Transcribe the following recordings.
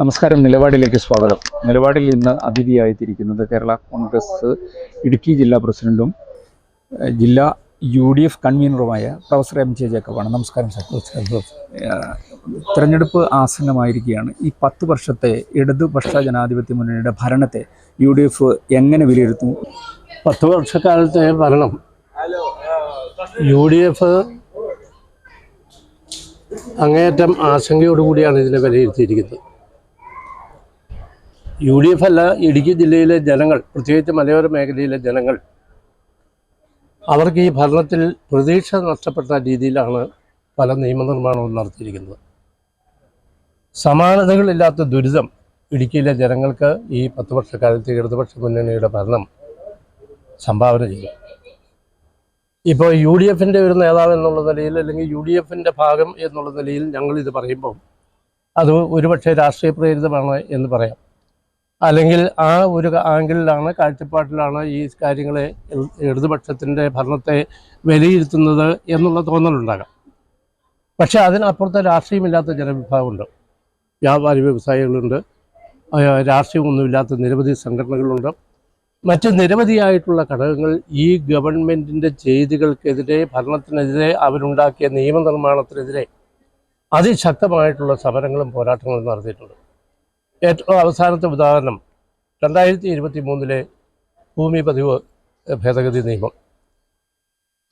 നമസ്കാരം നിലപാടിലേക്ക് സ്വാഗതം. നിലപാടിൽ ഇന്ന് അതിഥിയായിത്തിരിക്കുന്നത് കേരള കോൺഗ്രസ് ഇടുക്കി ജില്ലാ പ്രസിഡന്റും ജില്ലാ യു ഡി എഫ് കൺവീനറുമായ പ്രൊഫസർ എം ജെ ജേക്കബാണ്. നമസ്കാരം സാർ. തിരഞ്ഞെടുപ്പ് ആസന്നമായിരിക്കുകയാണ്. ഈ പത്ത് വർഷത്തെ ഇടതുപക്ഷ ജനാധിപത്യ മുന്നണിയുടെ ഭരണത്തെ യു ഡി എഫ് എങ്ങനെ വിലയിരുത്തും? പത്ത് വർഷക്കാലത്തെ ഭരണം. യു ഡി എഫ് അങ്ങേയറ്റം ആശങ്കയോടുകൂടിയാണ് ഇതിനെ വിലയിരുത്തിയിരിക്കുന്നത്. യു ഡി എഫ് അല്ല ഇടുക്കി ജില്ലയിലെ ജനങ്ങൾ പ്രത്യേകിച്ച് മലയോര മേഖലയിലെ ജനങ്ങൾ. അവർക്ക് ഈ ഭരണത്തിൽ പ്രതീക്ഷ നഷ്ടപ്പെട്ട രീതിയിലാണ് പല നിയമനിർമ്മാണവും നടത്തിയിരിക്കുന്നത്. സമാനതകളില്ലാത്ത ദുരിതം ഇടുക്കിയിലെ ജനങ്ങൾക്ക് ഈ പത്ത് വർഷക്കാലത്ത് ഇടതുപക്ഷ മുന്നണിയുടെ ഭരണം സംഭാവന ചെയ്യും ഇപ്പോൾ യു ഡി എഫിന്റെ ഒരു നേതാവ് എന്നുള്ള നിലയിൽ അല്ലെങ്കിൽ യു ഡി എഫിന്റെ ഭാഗം എന്നുള്ള നിലയിൽ ഞങ്ങളിത് പറയുമ്പോൾ അത് ഒരുപക്ഷെ രാഷ്ട്രീയ പ്രേരിതമാണ് എന്ന് പറയാം. അല്ലെങ്കിൽ ആ ഒരു ആംഗിളിലാണ് കാഴ്ചപ്പാട്ടിലാണ് ഈ കാര്യങ്ങളെ ഇട- ഇടതുപക്ഷത്തിന്റെ ഭരണത്തെ വിലയിരുത്തുന്നത് എന്നുള്ള തോന്നലുണ്ടാകാം. പക്ഷേ അതിനപ്പുറത്തെ രാഷ്ട്രീയമില്ലാത്ത ജനവിഭാഗമുണ്ട്. വ്യാപാരി വ്യവസായികളുണ്ട്. രാഷ്ട്രീയമൊന്നുമില്ലാത്ത നിരവധി സംഘടനകളുണ്ട്. മറ്റ് നിരവധിയായിട്ടുള്ള ഘടകങ്ങൾ ഈ ഗവൺമെന്റിന്റെ ചെയ്തികൾക്കെതിരെ ഭരണത്തിനെതിരെ അവരുണ്ടാക്കിയ നിയമനിർമ്മാണത്തിനെതിരെ അതിശക്തമായിട്ടുള്ള സമരങ്ങളും പോരാട്ടങ്ങളും നടത്തിയിട്ടുണ്ട്. ഏറ്റവും അവസാനത്തെ ഉദാഹരണം രണ്ടായിരത്തി ഇരുപത്തി മൂന്നിലെ ഭൂമി പതിവ് ഭേദഗതി നിയമം.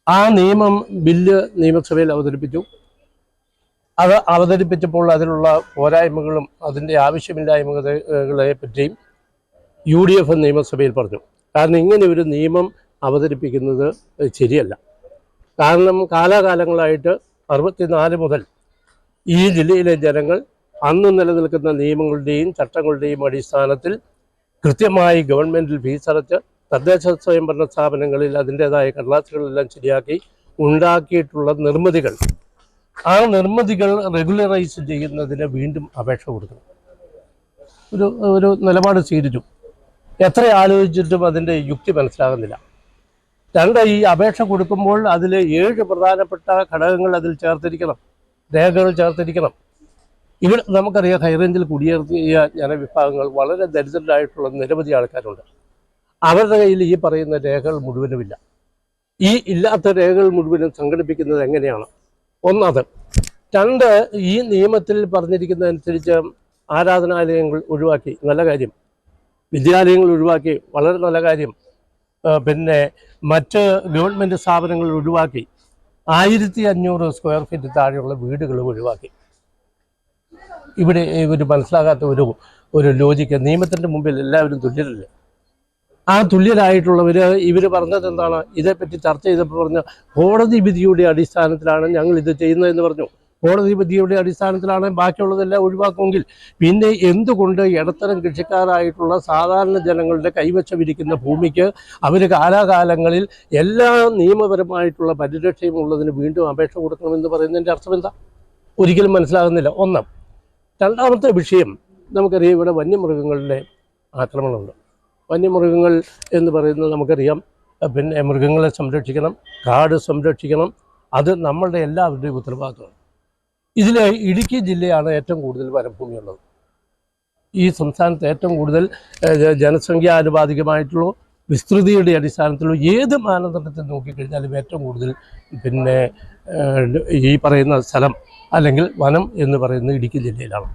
ആ നിയമം ബില്ല് നിയമസഭയിൽ അവതരിപ്പിച്ചു. അത് അവതരിപ്പിച്ചപ്പോൾ അതിലുള്ള പോരായ്മകളും അതിന്റെ ആവശ്യമില്ലായ്മകളെ പറ്റിയും യു ഡി എഫ് നിയമസഭയിൽ പറഞ്ഞു. കാരണം ഇങ്ങനെ ഒരു നിയമം അവതരിപ്പിക്കുന്നത് ശരിയല്ല. കാരണം കാലാകാലങ്ങളായിട്ട് അറുപത്തിനാല് മുതൽ ഈ ജില്ലയിലെ ജനങ്ങൾ അന്ന് നിലനിൽക്കുന്ന നിയമങ്ങളുടെയും ചട്ടങ്ങളുടെയും അടിസ്ഥാനത്തിൽ കൃത്യമായി ഗവൺമെന്റിൽ ഫീസടച്ച് തദ്ദേശ സ്വയംഭരണ സ്ഥാപനങ്ങളിൽ അതിന്റേതായ കടലാസുകളെല്ലാം ശരിയാക്കി ഉണ്ടാക്കിയിട്ടുള്ള നിർമ്മിതികൾ. ആ നിർമ്മിതികൾ റെഗുലറൈസ് ചെയ്യുന്നതിന് വീണ്ടും അപേക്ഷ കൊടുക്കണം. ഒരു ഒരു നിലപാട് സ്വീകരിച്ചു. എത്ര ആലോചിച്ചിട്ടും അതിന്റെ യുക്തി മനസ്സിലാകുന്നില്ല. രണ്ട് ഈ അപേക്ഷ കൊടുക്കുമ്പോൾ അതിൽ ഏഴ് പ്രധാനപ്പെട്ട ഘടകങ്ങൾ അതിൽ ചേർത്തിരിക്കണം. രേഖകൾ ചേർത്തിരിക്കണം. ഇവിടെ നമുക്കറിയാം ഹൈറേഞ്ചിൽ കുടിയേറിയ ജനവിഭാഗങ്ങൾ വളരെ ദരിദ്രരായിട്ടുള്ള നിരവധി ആൾക്കാരുണ്ട്. അവരുടെ കയ്യിൽ ഈ പറയുന്ന രേഖകൾ മുഴുവനുമില്ല. ഈ ഇല്ലാത്ത രേഖകൾ മുഴുവനും സംഘടിപ്പിക്കുന്നത് എങ്ങനെയാണ്? ഒന്നത് രണ്ട് ഈ നിയമത്തിൽ പറഞ്ഞിരിക്കുന്നതനുസരിച്ച് ആരാധനാലയങ്ങൾ ഒഴിവാക്കി. നല്ല കാര്യം. വിദ്യാലയങ്ങൾ ഒഴിവാക്കി. വളരെ നല്ല കാര്യം. പിന്നെ മറ്റ് ഗവൺമെന്റ് സ്ഥാപനങ്ങൾ ഒഴിവാക്കി. ആയിരത്തി അഞ്ഞൂറ് സ്ക്വയർ ഫീറ്റ് താഴെയുള്ള വീടുകൾ ഒഴിവാക്കി. ഇവിടെ ഇവർ മനസ്സിലാകാത്ത ഒരു ഒരു ലോജിക്ക്. നിയമത്തിന്റെ മുമ്പിൽ എല്ലാവരും തുല്യരല്ലേ? ആ തുല്യരായിട്ടുള്ളവർ ഇവർ പറഞ്ഞത് എന്താണ്? ഇതേപ്പറ്റി ചർച്ച ചെയ്തപ്പോൾ പറഞ്ഞ കോടതി വിധിയുടെ അടിസ്ഥാനത്തിലാണ് ഞങ്ങൾ ഇത് ചെയ്യുന്നതെന്ന് പറഞ്ഞു. കോടതി വിധിയുടെ അടിസ്ഥാനത്തിലാണ് ബാക്കിയുള്ളതെല്ലാം ഒഴിവാക്കുമെങ്കിൽ പിന്നെ എന്തുകൊണ്ട് ഇടത്തരം കൃഷിക്കാരായിട്ടുള്ള സാധാരണ ജനങ്ങളുടെ കൈവശമിരിക്കുന്ന ഭൂമിക്ക് അവർ കാലാകാലങ്ങളിൽ എല്ലാ നിയമപരമായിട്ടുള്ള പരിരക്ഷയും ഉള്ളതിന് വീണ്ടും അപേക്ഷ കൊടുക്കണമെന്ന് പറയുന്നതിന്റെ അർത്ഥം എന്താ ഒരിക്കലും മനസ്സിലാകുന്നില്ല. ഒന്ന് രണ്ടാമത്തെ വിഷയം നമുക്കറിയാം ഇവിടെ വന്യമൃഗങ്ങളുടെ ആക്രമണമുണ്ട്. വന്യമൃഗങ്ങൾ എന്ന് പറയുന്നത് നമുക്കറിയാം പിന്നെ മൃഗങ്ങളെ സംരക്ഷിക്കണം കാട് സംരക്ഷിക്കണം അത് നമ്മളുടെ എല്ലാവരുടെയും ഉത്തരവാദിത്തമാണ് ഇതിൽ ഇടുക്കി ജില്ലയാണ് ഏറ്റവും കൂടുതൽ വനഭൂമിയുള്ളത്. ഈ സംസ്ഥാനത്ത് ഏറ്റവും കൂടുതൽ ജനസംഖ്യാനുപാതികമായിട്ടുള്ള വിസ്തൃതിയുടെ അടിസ്ഥാനത്തിലുള്ള ഏത് മാനദണ്ഡത്തിൽ നോക്കിക്കഴിഞ്ഞാലും ഏറ്റവും കൂടുതൽ പിന്നെ ഈ പറയുന്ന സ്ഥലം അല്ലെങ്കിൽ വനം എന്ന് പറയുന്നത് ഇടുക്കി ജില്ലയിലാണ്.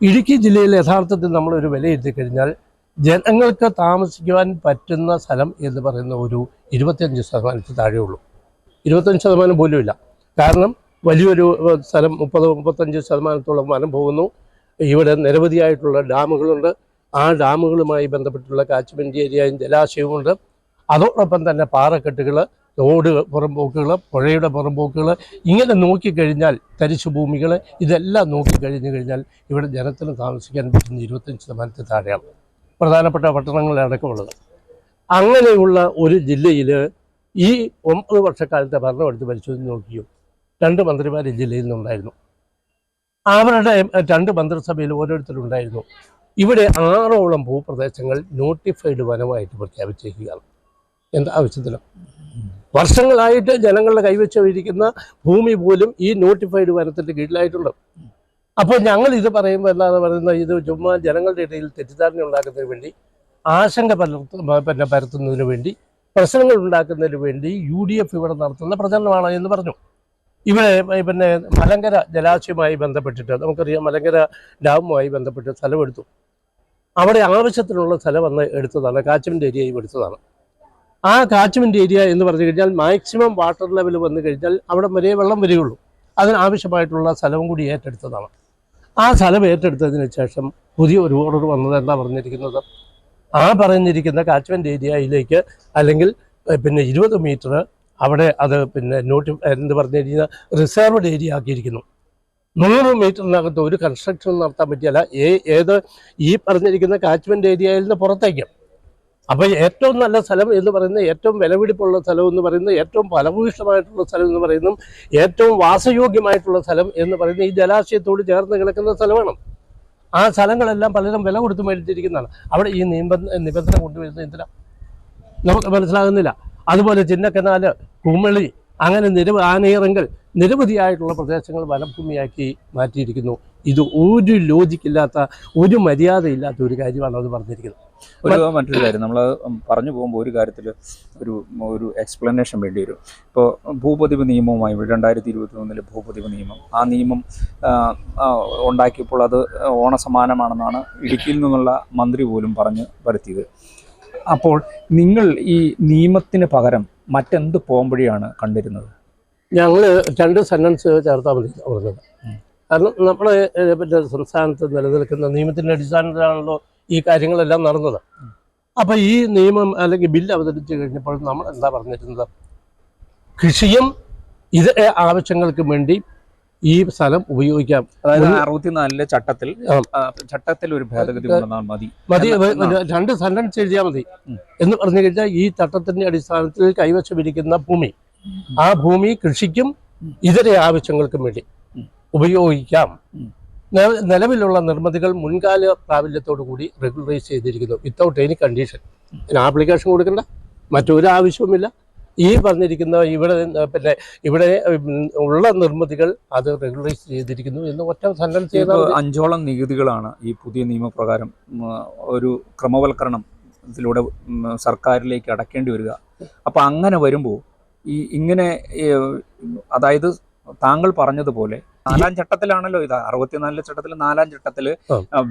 ഇടുക്കി ജില്ലയിൽ യഥാർത്ഥത്തിൽ നമ്മൾ ഒരു വിലയിരുത്തി കഴിഞ്ഞാൽ ജനങ്ങൾക്ക് താമസിക്കുവാൻ പറ്റുന്ന സ്ഥലം എന്ന് പറയുന്ന ഒരു ഇരുപത്തിയഞ്ച് ശതമാനത്തിൽ താഴെയുള്ളൂ. ഇരുപത്തഞ്ച് ശതമാനം പോലുമില്ല. കാരണം വലിയൊരു സ്ഥലം മുപ്പത് മുപ്പത്തഞ്ച് ശതമാനത്തോളം വനം പോകുന്നു. ഇവിടെ നിരവധിയായിട്ടുള്ള ഡാമുകളുണ്ട്. ആ ഡാമുകളുമായി ബന്ധപ്പെട്ടുള്ള കാച്ച്മെന്റ് ഏരിയയും ജലാശയവുമുണ്ട്. അതോടൊപ്പം തന്നെ പാറക്കെട്ടുകൾ തോട് പുറമ്പോക്കുകൾ പുഴയുടെ പുറമ്പോക്കുകൾ ഇങ്ങനെ നോക്കിക്കഴിഞ്ഞാൽ തരിശു ഭൂമികൾ ഇതെല്ലാം നോക്കിക്കഴിഞ്ഞു കഴിഞ്ഞാൽ ഇവിടെ ജനത്തിന് താമസിക്കാൻ പറ്റുന്ന ഇരുപത്തഞ്ച് ശതമാനത്തിൽ താഴെയാണ്. പ്രധാനപ്പെട്ട പട്ടണങ്ങളിലടക്കമുള്ളത് അങ്ങനെയുള്ള ഒരു ജില്ലയിൽ ഈ ഒമ്പത് വർഷക്കാലത്തെ ഭരണം എടുത്ത് പരിശോധിച്ച് നോക്കിയോ? രണ്ട് മന്ത്രിമാർ ഈ ജില്ലയിൽ നിന്നുണ്ടായിരുന്നു. അവരുടെ രണ്ട് മന്ത്രിസഭയിൽ ഓരോരുത്തരുണ്ടായിരുന്നു ഇവിടെ ആറോളം ഭൂപ്രദേശങ്ങൾ നോട്ടിഫൈഡ് വനമായിട്ട് പ്രഖ്യാപിച്ചിരിക്കുകയാണ്. എന്താ ആവശ്യത്തിന്? വർഷങ്ങളായിട്ട് ജനങ്ങളുടെ കൈവച്ചിരിക്കുന്ന ഭൂമി പോലും ഈ നോട്ടിഫൈഡ് വനത്തിന്റെ കീഴിലായിട്ടുണ്ട്. അപ്പോൾ ഞങ്ങൾ ഇത് പറയുമ്പോൾ എന്താണ് പറയുന്നത്? ഇത് ചുമ്മാ ജനങ്ങളുടെ ഇടയിൽ തെറ്റിദ്ധാരണ ഉണ്ടാക്കുന്നതിന് വേണ്ടി ആശങ്ക പിന്നെ പരത്തുന്നതിന് വേണ്ടി പ്രശ്നങ്ങൾ ഉണ്ടാക്കുന്നതിന് വേണ്ടി യു ഡി എഫ് ഇവിടെ നടത്തുന്ന പ്രചരണമാണ് എന്ന് പറഞ്ഞു. ഇവിടെ പിന്നെ മലങ്കര ജലാശയവുമായി ബന്ധപ്പെട്ടിട്ട് നമുക്കറിയാം മലങ്കര ഡാമുമായി ബന്ധപ്പെട്ട് സ്ഥലമെടുത്തു. അവിടെ ആവശ്യത്തിനുള്ള സ്ഥലം വന്ന് എടുത്തതാണ് കാച്ചമിന്റെ ഏരിയയും എടുത്തതാണ്. ആ കാച്ച്മെന്റ് ഏരിയ എന്ന് പറഞ്ഞു കഴിഞ്ഞാൽ മാക്സിമം വാട്ടർ ലെവൽ വന്നു കഴിഞ്ഞാൽ അവിടെ വരെ വെള്ളം വരികയുള്ളൂ. അതിനാവശ്യമായിട്ടുള്ള സ്ഥലവും കൂടി ഏറ്റെടുത്തതാണ്. ആ സ്ഥലം ഏറ്റെടുത്തതിന് ശേഷം പുതിയ ഒരു ഓർഡർ വന്നത് എന്താ പറഞ്ഞിരിക്കുന്നത്? ആ പറഞ്ഞിരിക്കുന്ന കാച്ച്മെന്റ് ഏരിയയിലേക്ക് അല്ലെങ്കിൽ പിന്നെ ഇരുപത് മീറ്റർ അവിടെ അത് പിന്നെ നോട്ടി എന്ത് പറഞ്ഞു കഴിഞ്ഞാൽ റിസർവ്ഡ് ഏരിയ ആക്കിയിരിക്കുന്നു. നൂറ് മീറ്ററിനകത്ത് ഒരു കൺസ്ട്രക്ഷൻ നടത്താൻ പറ്റിയല്ല. ഏത് ഈ പറഞ്ഞിരിക്കുന്ന കാച്ച്മെന്റ് ഏരിയയിൽ നിന്ന് പുറത്തേക്ക്. അപ്പോൾ ഏറ്റവും നല്ല സ്ഥലം എന്ന് പറയുന്നത് ഏറ്റവും വിലപിടിപ്പുള്ള സ്ഥലം എന്ന് പറയുന്നത് ഏറ്റവും ഫലഭൂയിഷ്ടമായിട്ടുള്ള സ്ഥലം എന്ന് പറയുന്നതും ഏറ്റവും വാസയോഗ്യമായിട്ടുള്ള സ്ഥലം എന്ന് പറയുന്നത് ഈ ജലാശയത്തോട് ചേർന്ന് കിടക്കുന്ന സ്ഥലമാണ്. ആ സ്ഥലങ്ങളെല്ലാം പലരും വില കൊടുത്ത് മേടിച്ചിരിക്കുന്നതാണ്. അവിടെ ഈ നിബന്ധന നിബന്ധന കൊണ്ടുവരുന്നത് എന്തിനാ? നമുക്ക് മനസ്സിലാകുന്നില്ല. അതുപോലെ ചിന്നക്കനാല് കുമളി അങ്ങനെ നിരവധി ആനയിറങ്കൽ നിരവധിയായിട്ടുള്ള പ്രദേശങ്ങൾ വനഭൂമിയാക്കി മാറ്റിയിരിക്കുന്നു. ഇത് ഒരു ലോജിക്കില്ലാത്ത ഒരു മര്യാദയില്ലാത്ത ഒരു കാര്യമാണ് അത് പറഞ്ഞിരിക്കുന്നത്. ഒരു മറ്റൊരു കാര്യം നമ്മൾ പറഞ്ഞു പോകുമ്പോൾ ഒരു കാര്യത്തിൽ ഒരു ഒരു എക്സ്പ്ലനേഷൻ വേണ്ടി വരും. ഇപ്പോൾ ഭൂപതിവ് നിയമവുമായി രണ്ടായിരത്തി ഇരുപത്തി മൂന്നിലെ ഭൂപതിവ് നിയമം ആ നിയമം ഉണ്ടാക്കിയപ്പോൾ അത് ഓണസമാനമാണെന്നാണ് ഇടുക്കിയിൽ നിന്നുള്ള മന്ത്രി പോലും പറഞ്ഞ് വരുത്തിയത്. അപ്പോൾ നിങ്ങൾ ഈ നിയമത്തിന് പകരം മറ്റെന്ത് പോംവഴിയാണ് കണ്ടിരുന്നത്? ഞങ്ങൾ രണ്ട് സെന്റൻസ് ചേർത്താൽ മതി പറഞ്ഞത്. കാരണം നമ്മുടെ പിന്നെ സംസ്ഥാനത്ത് നിലനിൽക്കുന്ന നിയമത്തിന്റെ അടിസ്ഥാനത്തിലാണല്ലോ ഈ കാര്യങ്ങളെല്ലാം നടന്നത്. അപ്പം ഈ നിയമം അല്ലെങ്കിൽ ബില്ല് അവതരിപ്പിച്ച് കഴിഞ്ഞപ്പോൾ നമ്മൾ എന്താ പറഞ്ഞിരുന്നത്? കൃഷിയും ഇത് ആവശ്യങ്ങൾക്കും വേണ്ടി ഈ സ്ഥലം ഉപയോഗിക്കാം. അതായത് അറുപത്തിനാലിലെ ചട്ടത്തിൽ ചട്ടത്തിൽ ഒരു ഭേദഗതി മതി. മതി രണ്ട് സെന്റൻസ് എഴുതിയാൽ മതി. എന്ന് പറഞ്ഞു കഴിഞ്ഞാൽ ഈ ചട്ടത്തിന്റെ അടിസ്ഥാനത്തിൽ കൈവശമിരിക്കുന്ന ഭൂമി. ആ ഭൂമി കൃഷിക്കും. ഇതര ആവശ്യങ്ങൾക്കും വേണ്ടി. ഉപയോഗിക്കാം. നിലവിലുള്ള നിർമ്മിതികൾ മുൻകാല പ്രാബല്യത്തോടു കൂടി റെഗുലറൈസ് ചെയ്തിരിക്കുന്നു. വിത്തൗട്ട് എനി കണ്ടീഷൻ ആപ്ലിക്കേഷൻ കൊടുക്കേണ്ട. മറ്റൊരു ആവശ്യവുമില്ല. ഈ പറഞ്ഞിരിക്കുന്ന ഇവിടെ പിന്നെ ഇവിടെ ഉള്ള നിർമ്മിതികൾ അത് റെഗുലറൈസ് ചെയ്തിരിക്കുന്നു എന്ന് ഒറ്റ സെന്റൻസ് ചെയ്ത അഞ്ചോളം നികുതികളാണ് ഈ പുതിയ നിയമപ്രകാരം ഒരു ക്രമവൽക്കരണത്തിലൂടെ സർക്കാരിലേക്ക് അടക്കേണ്ടി വരിക. അപ്പോൾ അങ്ങനെ വരുമ്പോൾ ഈ ഇങ്ങനെ അതായത് താങ്കൾ പറഞ്ഞതുപോലെ നാലാം ചട്ടത്തിലാണല്ലോ ഇത്. അറുപത്തിനാലിലെ ചട്ടത്തിൽ നാലാം ചട്ടത്തിൽ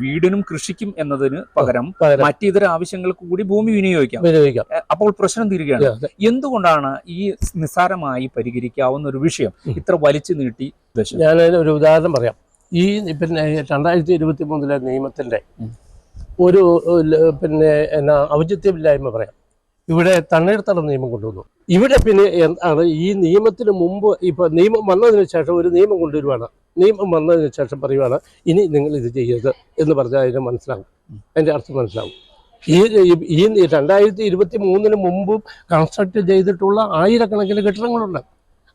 വീടിനും കൃഷിക്കും എന്നതിന് പകരം മറ്റിതര ആവശ്യങ്ങൾക്ക് കൂടി ഭൂമി വിനിയോഗിക്കാം. വിനിയോഗിക്കാം. അപ്പോൾ പ്രശ്നം തീരുകയാണ്. എന്തുകൊണ്ടാണ് ഈ നിസ്സാരമായി പരിഹരിക്കാവുന്ന ഒരു വിഷയം ഇത്ര വലിച്ചു നീട്ടി ഞാൻ ഒരു ഉദാഹരണം പറയാം. ഈ പിന്നെ രണ്ടായിരത്തി ഇരുപത്തി മൂന്നിലെ നിയമത്തിന്റെ ഒരു പിന്നെ എന്നാ ഔചിത്യമില്ലായ്മ പറയാം. ഇവിടെ തണ്ണീർത്തട നിയമം കൊണ്ടുവന്നു. ഇവിടെ പിന്നെ എന്താണ് ഈ നിയമത്തിന് മുമ്പ് ഇപ്പൊ നിയമം വന്നതിന് ശേഷം ഒരു നിയമം കൊണ്ടുവരുവാണ്. നിയമം വന്നതിന് ശേഷം പറയുവാണ് ഇനി നിങ്ങൾ ഇത് ചെയ്യരുത് എന്ന് പറഞ്ഞാൽ അതിന് മനസ്സിലാവും. അതിന്റെ അർത്ഥം മനസ്സിലാവും. ഈ ഈ ഈ രണ്ടായിരത്തി ഇരുപത്തി മൂന്നിന് മുമ്പും കൺസ്ട്രക്ട് ചെയ്തിട്ടുള്ള ആയിരക്കണക്കിന് കെട്ടിടങ്ങളുണ്ട്.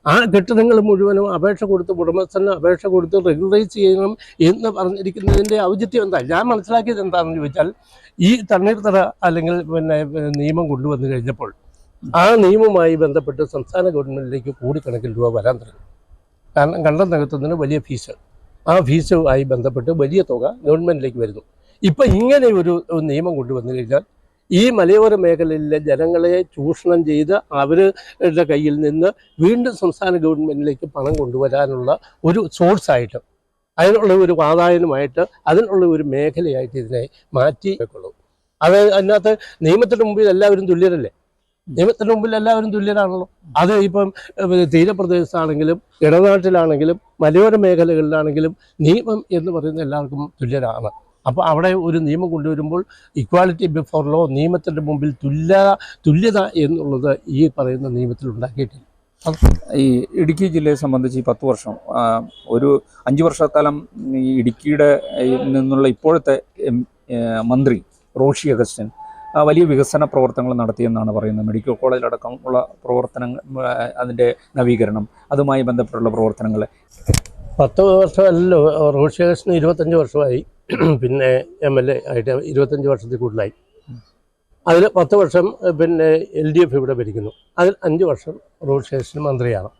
ആ കെട്ടിടങ്ങൾ മുഴുവനും അപേക്ഷ കൊടുത്ത് ഉടമസ്ഥന് അപേക്ഷ കൊടുത്ത് റെഗുലറൈസ് ചെയ്യണം എന്ന് പറഞ്ഞിരിക്കുന്നതിന്റെ ഔചിത്യം എന്താ? ഞാൻ മനസ്സിലാക്കിയത് എന്താണെന്ന് ചോദിച്ചാൽ ഈ തണ്ണീർത്തട അല്ലെങ്കിൽ പിന്നെ നിയമം കൊണ്ടുവന്നു കഴിഞ്ഞപ്പോൾ ആ നിയമവുമായി ബന്ധപ്പെട്ട് സംസ്ഥാന ഗവൺമെന്റിലേക്ക് കോടിക്കണക്കിന് രൂപ വരാൻ തുടങ്ങി കാരണം കണ്ടം നികത്തുന്നതിന് വലിയ ഫീസ്. ആ ഫീസുമായി ബന്ധപ്പെട്ട് വലിയ തുക ഗവൺമെന്റിലേക്ക് വരുന്നു. ഇപ്പം ഇങ്ങനെ ഒരു നിയമം കൊണ്ടുവന്നു കഴിഞ്ഞാൽ ഈ മലയോര മേഖലയിലെ ജനങ്ങളെ ചൂഷണം ചെയ്ത് അവരുടെ കയ്യിൽ നിന്ന് വീണ്ടും സംസ്ഥാന ഗവൺമെന്റിലേക്ക് പണം കൊണ്ടുവരാനുള്ള ഒരു സോഴ്സായിട്ട് അതിനുള്ള ഒരു ആദായനുമായിട്ട് അതിനുള്ള ഒരു മേഖലയായിട്ട് ഇതിനെ മാറ്റി വെക്കുള്ളൂ അത് അതിനകത്ത് നിയമത്തിന് മുമ്പിൽ എല്ലാവരും തുല്യരല്ലേ? നിയമത്തിന് മുമ്പിൽ എല്ലാവരും തുല്യരാണല്ലോ. അത് ഇപ്പം തീരപ്രദേശത്താണെങ്കിലും ഇടനാട്ടിലാണെങ്കിലും മലയോര മേഖലകളിലാണെങ്കിലും നിയമം എന്ന് പറയുന്ന എല്ലാവർക്കും തുല്യരാണ്. അപ്പോൾ അവിടെ ഒരു നിയമം കൊണ്ടുവരുമ്പോൾ ഇക്വാലിറ്റി ബിഫോർ ലോ നിയമത്തിന്റെ മുമ്പിൽ തുല്യ തുല്യത എന്നുള്ളത് ഈ പറയുന്ന നിയമത്തിൽ ഉണ്ടാക്കിയിട്ടില്ല. ഈ ഇടുക്കി ജില്ലയെ സംബന്ധിച്ച് ഈ പത്ത് വർഷം ഒരു അഞ്ച് വർഷക്കാലം ഈ ഇടുക്കിയുടെ നിന്നുള്ള ഇപ്പോഴത്തെ മന്ത്രി റോഷി അഗസ്റ്റിൻ വലിയ വികസന പ്രവർത്തനങ്ങൾ നടത്തിയെന്നാണ് പറയുന്നത്. മെഡിക്കൽ കോളേജിലടക്കമുള്ള പ്രവർത്തനങ്ങൾ ആ, അതിന്റെ നവീകരണം അതുമായി ബന്ധപ്പെട്ടുള്ള പ്രവർത്തനങ്ങൾ. പത്ത് വർഷമല്ലോ റോഷി അഗസ്റ്റിന് ഇരുപത്തഞ്ച് വർഷമായി. പിന്നെ എം എൽ എ ആയിട്ട് ഇരുപത്തഞ്ച് വർഷത്തിൽ കൂടുതലായി. അതിൽ പത്ത് വർഷം പിന്നെ എൽ ഡി എഫ് ഇവിടെ ഭരിക്കുന്നു. അതിൽ അഞ്ച് വർഷം റോഡ് സ്റ്റേഷൻ മന്ത്രിയാണ്.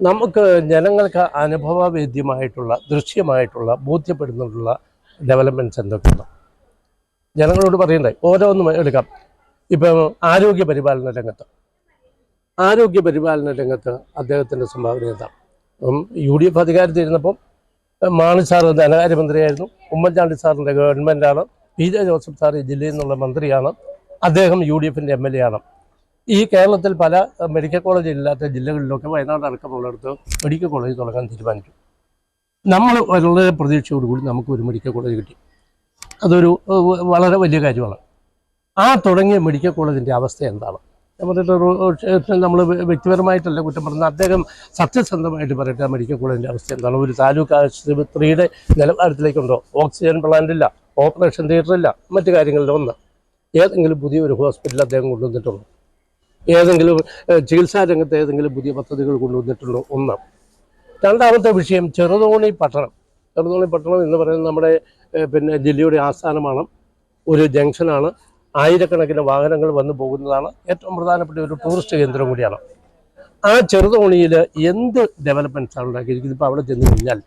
നമുക്ക് ജനങ്ങൾക്ക് അനുഭവവേദ്യമായിട്ടുള്ള ദൃശ്യമായിട്ടുള്ള ബോധ്യപ്പെടുന്നിട്ടുള്ള ഡെവലപ്മെന്റ്സ് എന്തൊക്കെയാണ്? ജനങ്ങളോട് പറയണ്ടേ? ഓരോന്നും എടുക്കാം. ഇപ്പം ആരോഗ്യ പരിപാലന രംഗത്ത്. ആരോഗ്യ പരിപാലന രംഗത്ത് അദ്ദേഹത്തിന്റെ സംഭാവന എന്താണ്? യു ഡി എഫ് അധികാരത്തിൽ ഇരുന്നപ്പം മാണി സാർ ധനകാര്യമന്ത്രിയായിരുന്നു. ഉമ്മൻചാണ്ടി സാറിന്റെ ഗവൺമെന്റാണ് പി ജെ ജോസഫ് സാർ ജില്ലയിൽ നിന്നുള്ള മന്ത്രിയാണ്. അദ്ദേഹം യു ഡി എഫിന്റെ എം എൽ എ ആണ്. ഈ കേരളത്തിൽ പല മെഡിക്കൽ കോളേജ് ഇല്ലാത്ത ജില്ലകളിലൊക്കെ വയനാട് അടക്കമുള്ളിടത്ത് മെഡിക്കൽ കോളേജ് തുടങ്ങാൻ തീരുമാനിച്ചു. നമ്മൾ വളരെ പ്രതീക്ഷയോടുകൂടി നമുക്ക് ഒരു മെഡിക്കൽ കോളേജ് കിട്ടി. അതൊരു വളരെ വലിയ കാര്യമാണ്. ആ തുടങ്ങിയ മെഡിക്കൽ കോളേജിന്റെ അവസ്ഥ എന്താണ്? നമ്മൾ വ്യക്തിപരമായിട്ടല്ല കുറ്റം പറഞ്ഞത് അദ്ദേഹം സത്യസന്ധമായിട്ട് പറയട്ടെ മെഡിക്കൽ കോളേജിന്റെ അവസ്ഥ എന്താണ്? ഒരു താലൂക്ക് ആശുപത്രിയുടെ നിലവാരത്തിലേക്കുണ്ടോ? ഓക്സിജൻ പ്ലാന്റ് ഇല്ല ഓപ്പറേഷൻ തിയേറ്റർ ഇല്ല മറ്റു കാര്യങ്ങളിൽ ഒന്ന്. ഏതെങ്കിലും പുതിയ ഒരു ഹോസ്പിറ്റൽ അദ്ദേഹം കൊണ്ടുവന്നിട്ടുണ്ടോ? ഏതെങ്കിലും ചികിത്സാ രംഗത്ത് ഏതെങ്കിലും പുതിയ പദ്ധതികൾ കൊണ്ടുവന്നിട്ടുണ്ടോ? ഒന്ന്. രണ്ടാമത്തെ വിഷയം ചെറുതോണി പട്ടണം. ചെറുതോണി പട്ടണം എന്ന് പറയുന്നത് നമ്മുടെ പിന്നെ ജില്ലയുടെ ആസ്ഥാനമാണ്. ഒരു ജംഗ്ഷനാണ്. ആയിരക്കണക്കിന് വാഹനങ്ങൾ വന്നു പോകുന്നതാണ് ഏറ്റവും പ്രധാനപ്പെട്ട ഒരു ടൂറിസ്റ്റ് കേന്ദ്രം കൂടിയാണ്. ആ ചെറുതോണിയിൽ എന്ത് ഡെവലപ്മെന്റ്സാണ് ഉണ്ടാക്കിയിരിക്കുന്നത്? ഇപ്പോൾ അവിടെ ചെന്ന് കഴിഞ്ഞാൽ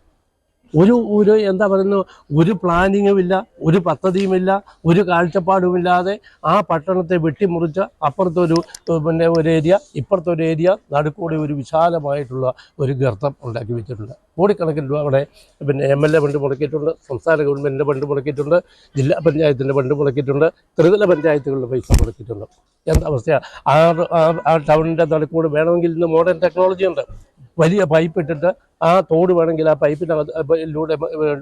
ഒരു ഒരു എന്താ പറയുന്നത് ഒരു പ്ലാനിങ്ങും ഇല്ല ഒരു പദ്ധതിയുമില്ല ഒരു കാഴ്ചപ്പാടുമില്ലാതെ ആ പട്ടണത്തെ വെട്ടിമുറിച്ച് അപ്പുറത്തൊരു പിന്നെ ഒരു ഏരിയ ഇപ്പുറത്തെ ഒരു ഏരിയ നടുക്കൂടെ ഒരു വിശാലമായിട്ടുള്ള ഒരു ഗർത്തം ഉണ്ടാക്കി വെച്ചിട്ടുണ്ട്. കോടിക്കണക്കിന് രൂപ അവിടെ പിന്നെ എം എൽ എ ഫണ്ട് മുടക്കിയിട്ടുണ്ട് സംസ്ഥാന ഗവൺമെന്റിന്റെ ഫണ്ട് മുടക്കിയിട്ടുണ്ട് ജില്ലാ പഞ്ചായത്തിന്റെ ഫണ്ട് മുടക്കിയിട്ടുണ്ട് ത്രിതല പഞ്ചായത്തുകളുടെ പൈസ മുടക്കിയിട്ടുണ്ട്. എന്താ അവസ്ഥയാണ് ആ- ആ ടൗണിന്റെ നടുക്കൂടെ വേണമെങ്കിൽ ഇന്ന് മോഡേൺ ടെക്നോളജി ഉണ്ട്. വലിയ പൈപ്പ് ഇട്ടിട്ട് ആ തോട് വേണമെങ്കിൽ ആ പൈപ്പിനകത്തിലൂടെ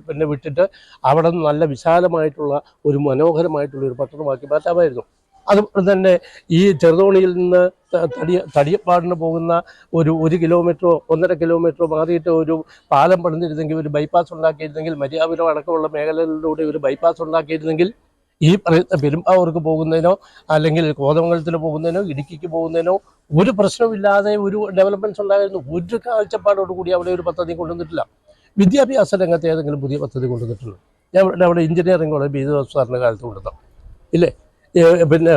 പിന്നെ വിട്ടിട്ട് അവിടെ നല്ല വിശാലമായിട്ടുള്ള ഒരു മനോഹരമായിട്ടുള്ള ഒരു പട്ടണമാക്കി മാറ്റാമായിരുന്നു. അതുപോലെ തന്നെ ഈ ചെറുതോണിയിൽ നിന്ന് തടിയ തടിയപ്പാടിന് പോകുന്ന ഒരു ഒരു കിലോമീറ്ററോ ഒന്നര കിലോമീറ്ററോ മാറിയിട്ട് ഒരു പാലം പണിതിരുന്നെങ്കിൽ ഒരു ബൈപ്പാസ് ഉണ്ടാക്കിയിരുന്നെങ്കിൽ മര്യാപുരം അടക്കമുള്ള മേഖലകളിലൂടെ ഒരു ബൈപ്പാസ് ഉണ്ടാക്കിയിരുന്നെങ്കിൽ ഈ പറയുന്ന പെരുമ്പാവൂർക്ക് പോകുന്നതിനോ അല്ലെങ്കിൽ കോതമംഗലത്തിൽ പോകുന്നതിനോ ഇടുക്കിക്ക് പോകുന്നതിനോ ഒരു പ്രശ്നമില്ലാതെ ഒരു ഡെവലപ്മെന്റ്സ് ഉണ്ടായിരുന്നു. ഒരു കാഴ്ചപ്പാടോട് കൂടി അവിടെ ഒരു പദ്ധതി കൊണ്ടുവന്നിട്ടില്ല. വിദ്യാഭ്യാസ രംഗത്ത് ഏതെങ്കിലും പുതിയ പദ്ധതി കൊണ്ടുവന്നിട്ടുള്ളൂ ഞാൻ അവിടെ എഞ്ചിനീയറിംഗ് കോളേജ് ബി സാറിന്റെ കാലത്ത് കൊണ്ടുവന്നു ഇല്ലേ? പിന്നെ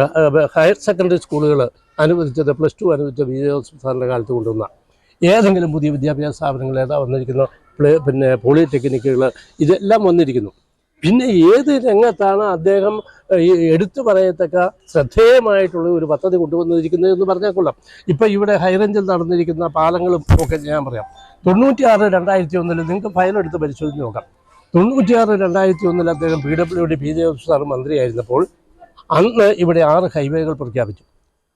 ഹയർ സെക്കൻഡറി സ്കൂളുകൾ അനുവദിച്ചത് പ്ലസ് ടു അനുവദിച്ച ബി ജോസഫ് സാറിന്റെ കാലത്ത് കൊണ്ടുവന്ന. ഏതെങ്കിലും പുതിയ വിദ്യാഭ്യാസ സ്ഥാപനങ്ങൾ ഏതാ വന്നിരിക്കുന്നു? പിന്നെ പോളിടെക്നിക്കുകൾ ഇതെല്ലാം വന്നിരിക്കുന്നു. പിന്നെ ഏത് രംഗത്താണ് അദ്ദേഹം എടുത്തു പറയത്തക്ക ശ്രദ്ധേയമായിട്ടുള്ള ഒരു പദ്ധതി കൊണ്ടുവന്നിരിക്കുന്നത് എന്ന് പറഞ്ഞാൽ കൊള്ളാം. ഇപ്പം ഇവിടെ ഹൈറേഞ്ചിൽ നടന്നിരിക്കുന്ന പാലങ്ങളും ഒക്കെ ഞാൻ പറയാം. തൊണ്ണൂറ്റിയാറ് രണ്ടായിരത്തി ഒന്നിൽ നിങ്ങൾക്ക് ഫയലെടുത്ത് പരിശോധിച്ച് നോക്കാം. തൊണ്ണൂറ്റിയാറ് രണ്ടായിരത്തി ഒന്നിൽ അദ്ദേഹം P W D P J sir മന്ത്രിയായിരുന്നപ്പോൾ അന്ന് ഇവിടെ ആറ് ഹൈവേകൾ പ്രഖ്യാപിച്ചു.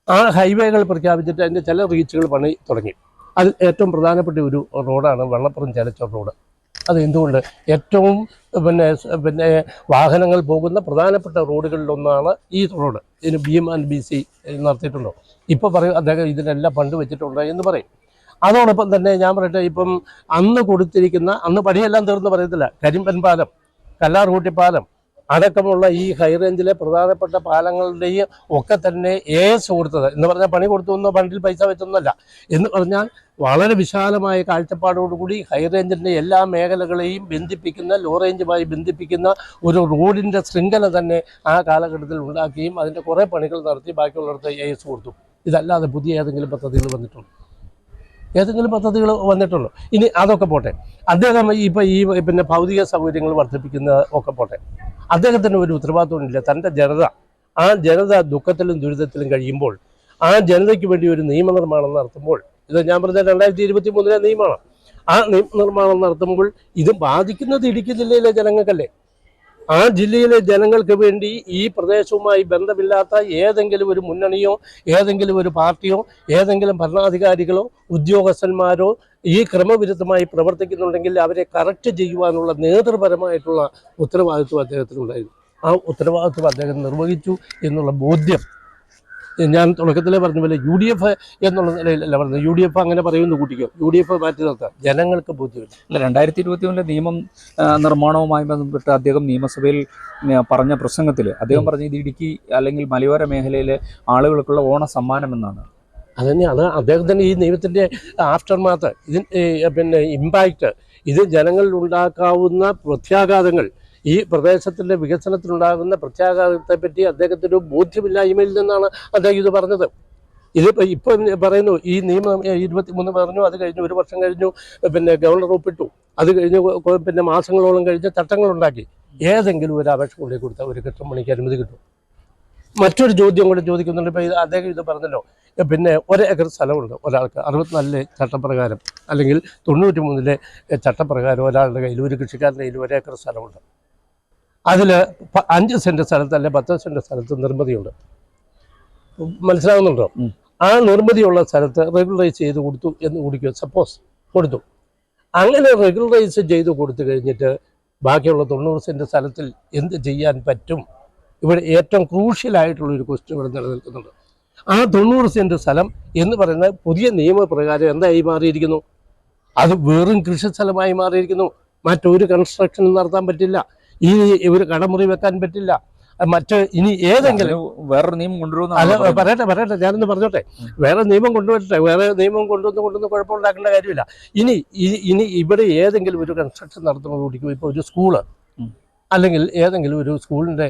ആ ഹൈവേകൾ പ്രഖ്യാപിച്ചിട്ട് അതിന്റെ ചില റീച്ചുകൾ പണി തുടങ്ങി. അതിൽ ഏറ്റവും പ്രധാനപ്പെട്ട ഒരു റോഡാണ് വെള്ളപ്പുറം ചേലച്ചോർ റോഡ്. അത് എന്തുകൊണ്ട് ഏറ്റവും പിന്നെ പിന്നെ വാഹനങ്ങൾ പോകുന്ന പ്രധാനപ്പെട്ട റോഡുകളിലൊന്നാണ് ഈ റോഡ്. ഇതിന് B M and B C നടത്തിയിട്ടുണ്ടോ ഇപ്പോൾ പറയും അദ്ദേഹം ഇതിനെല്ലാം പണ്ട് വെച്ചിട്ടുണ്ട് എന്ന് പറയും. അതോടൊപ്പം തന്നെ ഞാൻ പറയട്ടെ ഇപ്പം അന്ന് കൊടുത്തിരിക്കുന്ന അന്ന് പണിയെല്ലാം തീർന്ന് പറയത്തില്ല. കരിമ്പൻ പാലം കല്ലാർ പാലം അടക്കമുള്ള ഈ ഹൈ റേഞ്ചിലെ പ്രധാനപ്പെട്ട പാലങ്ങളുടെയും ഒക്കെ തന്നെ ഏസ് കൊടുത്തത്. എന്ന് പറഞ്ഞാൽ പണി കൊടുത്തൊന്നോ ഫണ്ടിൽ പൈസ വെച്ചൊന്നുമല്ല. എന്ന് പറഞ്ഞാൽ വളരെ വിശാലമായ കാഴ്ചപ്പാടോടുകൂടി ഹൈ റേഞ്ചിന്റെ എല്ലാ മേഖലകളെയും ബന്ധിപ്പിക്കുന്ന ലോ റേഞ്ചുമായി ബന്ധിപ്പിക്കുന്ന ഒരു റോഡിന്റെ ശൃംഖല തന്നെ ആ കാലഘട്ടത്തിൽ ഉണ്ടാക്കുകയും അതിന്റെ കുറേ പണികൾ നടത്തി ബാക്കിയുള്ളിടത്ത് ഏസ് കൊടുത്തു. ഇതല്ലാതെ പുതിയ ഏതെങ്കിലും പദ്ധതികൾ വന്നിട്ടുണ്ടോ? ഏതെങ്കിലും പദ്ധതികൾ വന്നിട്ടുള്ളൂ. ഇനി അതൊക്കെ പോട്ടെ. അദ്ദേഹം ഇപ്പോൾ ഈ പിന്നെ ഭൗതിക സൗകര്യങ്ങൾ വർദ്ധിപ്പിക്കുന്ന ഒക്കെ പോട്ടെ. അദ്ദേഹത്തിന് ഒരു ഉത്തരവാദിത്വമില്ല. തന്റെ ജനത ആ ജനത ദുഃഖത്തിലും ദുരിതത്തിലും കഴിയുമ്പോൾ ആ ജനതയ്ക്ക് വേണ്ടി ഒരു നിയമനിർമ്മാണം നടത്തുമ്പോൾ ഇത് ഞാൻ പറഞ്ഞ രണ്ടായിരത്തി ഇരുപത്തി മൂന്നിലെ നിയമമാണ്. ആ നിയമനിർമ്മാണം നടത്തുമ്പോൾ ഇത് ബാധിക്കുന്നത് ഇടുക്കി ജില്ലയിലെ ജനങ്ങൾക്കല്ലേ? ആ ജില്ലയിലെ ജനങ്ങൾക്ക് വേണ്ടി ഈ പ്രദേശവുമായി ബന്ധമില്ലാത്ത ഏതെങ്കിലും ഒരു മുന്നണിയോ ഏതെങ്കിലും ഒരു പാർട്ടിയോ ഏതെങ്കിലും ഭരണാധികാരികളോ ഉദ്യോഗസ്ഥന്മാരോ ഈ ക്രമവിരുദ്ധമായി പ്രവർത്തിക്കുന്നുണ്ടെങ്കിൽ അവരെ കറക്റ്റ് ചെയ്യുവാനുള്ള നേതൃപരമായിട്ടുള്ള ഉത്തരവാദിത്വം അദ്ദേഹത്തിനുണ്ടായിരുന്നു. ആ ഉത്തരവാദിത്വം അദ്ദേഹം നിർവഹിച്ചു എന്നുള്ള ബോധ്യം ഞാൻ തുടക്കത്തിലേ പറഞ്ഞ പോലെ യു ഡി എഫ് എന്നുള്ള നിലയിലല്ല പറഞ്ഞത്. യു ഡി എഫ് അങ്ങനെ പറയുമെന്ന് കൂട്ടിക്കോ. യു ഡി എഫ് മാറ്റി നിർത്താം. ജനങ്ങൾക്ക് ബോധ്യമില്ല. അല്ല രണ്ടായിരത്തി ഇരുപത്തി ഒന്നിലെ നിയമം നിർമ്മാണവുമായി ബന്ധപ്പെട്ട് അദ്ദേഹം നിയമസഭയിൽ പറഞ്ഞ പ്രസംഗത്തിൽ അദ്ദേഹം പറഞ്ഞ ഇത് ഇടുക്കി അല്ലെങ്കിൽ മലയോര മേഖലയിലെ ആളുകൾക്കുള്ള ഓണ സമ്മാനം എന്നാണ്. അതുതന്നെ അത് അദ്ദേഹം തന്നെ ഈ നിയമത്തിന്റെ ആഫ്റ്റർ മാത്ത് ഇതിന് പിന്നെ ഇമ്പാക്റ്റ് ഇത് ജനങ്ങളിൽ ഉണ്ടാക്കാവുന്ന പ്രത്യാഘാതങ്ങൾ ഈ പ്രദേശത്തിന്റെ വികസനത്തിനുണ്ടാകുന്ന പ്രത്യാഘാതത്തെ പറ്റി അദ്ദേഹത്തിന് ബോധ്യമില്ലായ്മയിൽ നിന്നാണ് അദ്ദേഹം ഇത് പറഞ്ഞത്. ഇത് ഇപ്പൊ പറയുന്നു ഈ നിയമം ഇരുപത്തി മൂന്ന് പറഞ്ഞു അത് കഴിഞ്ഞു ഒരു വർഷം കഴിഞ്ഞു പിന്നെ ഗവർണർ ഒപ്പിട്ടു. അത് കഴിഞ്ഞ് പിന്നെ മാസങ്ങളോളം കഴിഞ്ഞ് ചട്ടങ്ങളുണ്ടാക്കി ഏതെങ്കിലും ഒരു അപേക്ഷ കൊണ്ടു കൊടുത്താൽ ഒരു കെട്ടും മണിക്ക് അനുമതി കിട്ടും. മറ്റൊരു ചോദ്യം കൂടെ ചോദിക്കുന്നുണ്ട്. ഇപ്പം ഇത് അദ്ദേഹം ഇത് പറഞ്ഞല്ലോ പിന്നെ ഒരു ഏക്കർ സ്ഥലമുണ്ട് ഒരാൾക്ക് അറുപത്തിനാലിലെ ചട്ടപ്രകാരം അല്ലെങ്കിൽ തൊണ്ണൂറ്റി മൂന്നിലെ ചട്ടപ്രകാരം ഒരാളുടെ കയ്യിൽ ഒരു കൃഷിക്കാരന്റെ കയ്യിൽ ഒരു ഏക്കർ സ്ഥലമുണ്ട്. അതിൽ അഞ്ച് സെന്റ് സ്ഥലത്ത് അല്ലെ പത്ത് സെന്റ് സ്ഥലത്ത് നിർമ്മിതിയുണ്ട്. മനസ്സിലാവുന്നുണ്ടോ. ആ നിർമ്മിതിയുള്ള സ്ഥലത്ത് റെഗുലറൈസ് ചെയ്ത് കൊടുത്തു എന്ന് കുടിക്കുക സപ്പോസ് കൊടുത്തു. അങ്ങനെ റെഗുലറൈസ് ചെയ്ത് കൊടുത്തു കഴിഞ്ഞിട്ട് ബാക്കിയുള്ള തൊണ്ണൂറ് സെന്റ് സ്ഥലത്തിൽ എന്ത് ചെയ്യാൻ പറ്റും? ഇവിടെ ഏറ്റവും ക്രൂഷ്യലായിട്ടുള്ള ഒരു ക്വസ്റ്റ്യൻ ഇവിടെ നിലനിൽക്കുന്നുണ്ട്. ആ തൊണ്ണൂറ് സെന്റ് സ്ഥലം എന്ന് പറയുന്ന പുതിയ നിയമപ്രകാരം എന്തായി മാറിയിരിക്കുന്നു? അത് വെറും കൃഷി സ്ഥലമായി മാറിയിരിക്കുന്നു. മറ്റൊരു കൺസ്ട്രക്ഷനും നടത്താൻ പറ്റില്ല. ഈ ഒരു കടമുറി വെക്കാൻ പറ്റില്ല. മറ്റ് ഇനി ഏതെങ്കിലും വേറെ നിയമം നിയമം അല്ല കൊണ്ടുവരുന്ന പറയട്ടെ പറയട്ടെ ഞാനൊന്ന് പറഞ്ഞോട്ടെ. വേറെ നിയമം കൊണ്ടുവരട്ടെ വേറെ നിയമം കൊണ്ടുവന്ന് കൊണ്ടുവന്ന് കുഴപ്പമുണ്ടാക്കേണ്ട കാര്യമില്ല. ഇനി ഇനി ഇവിടെ ഏതെങ്കിലും ഒരു കൺസ്ട്രക്ഷൻ നടത്തുന്നതോടിക്കും ഇപ്പോൾ ഒരു സ്കൂൾ അല്ലെങ്കിൽ ഏതെങ്കിലും ഒരു സ്കൂളിന്റെ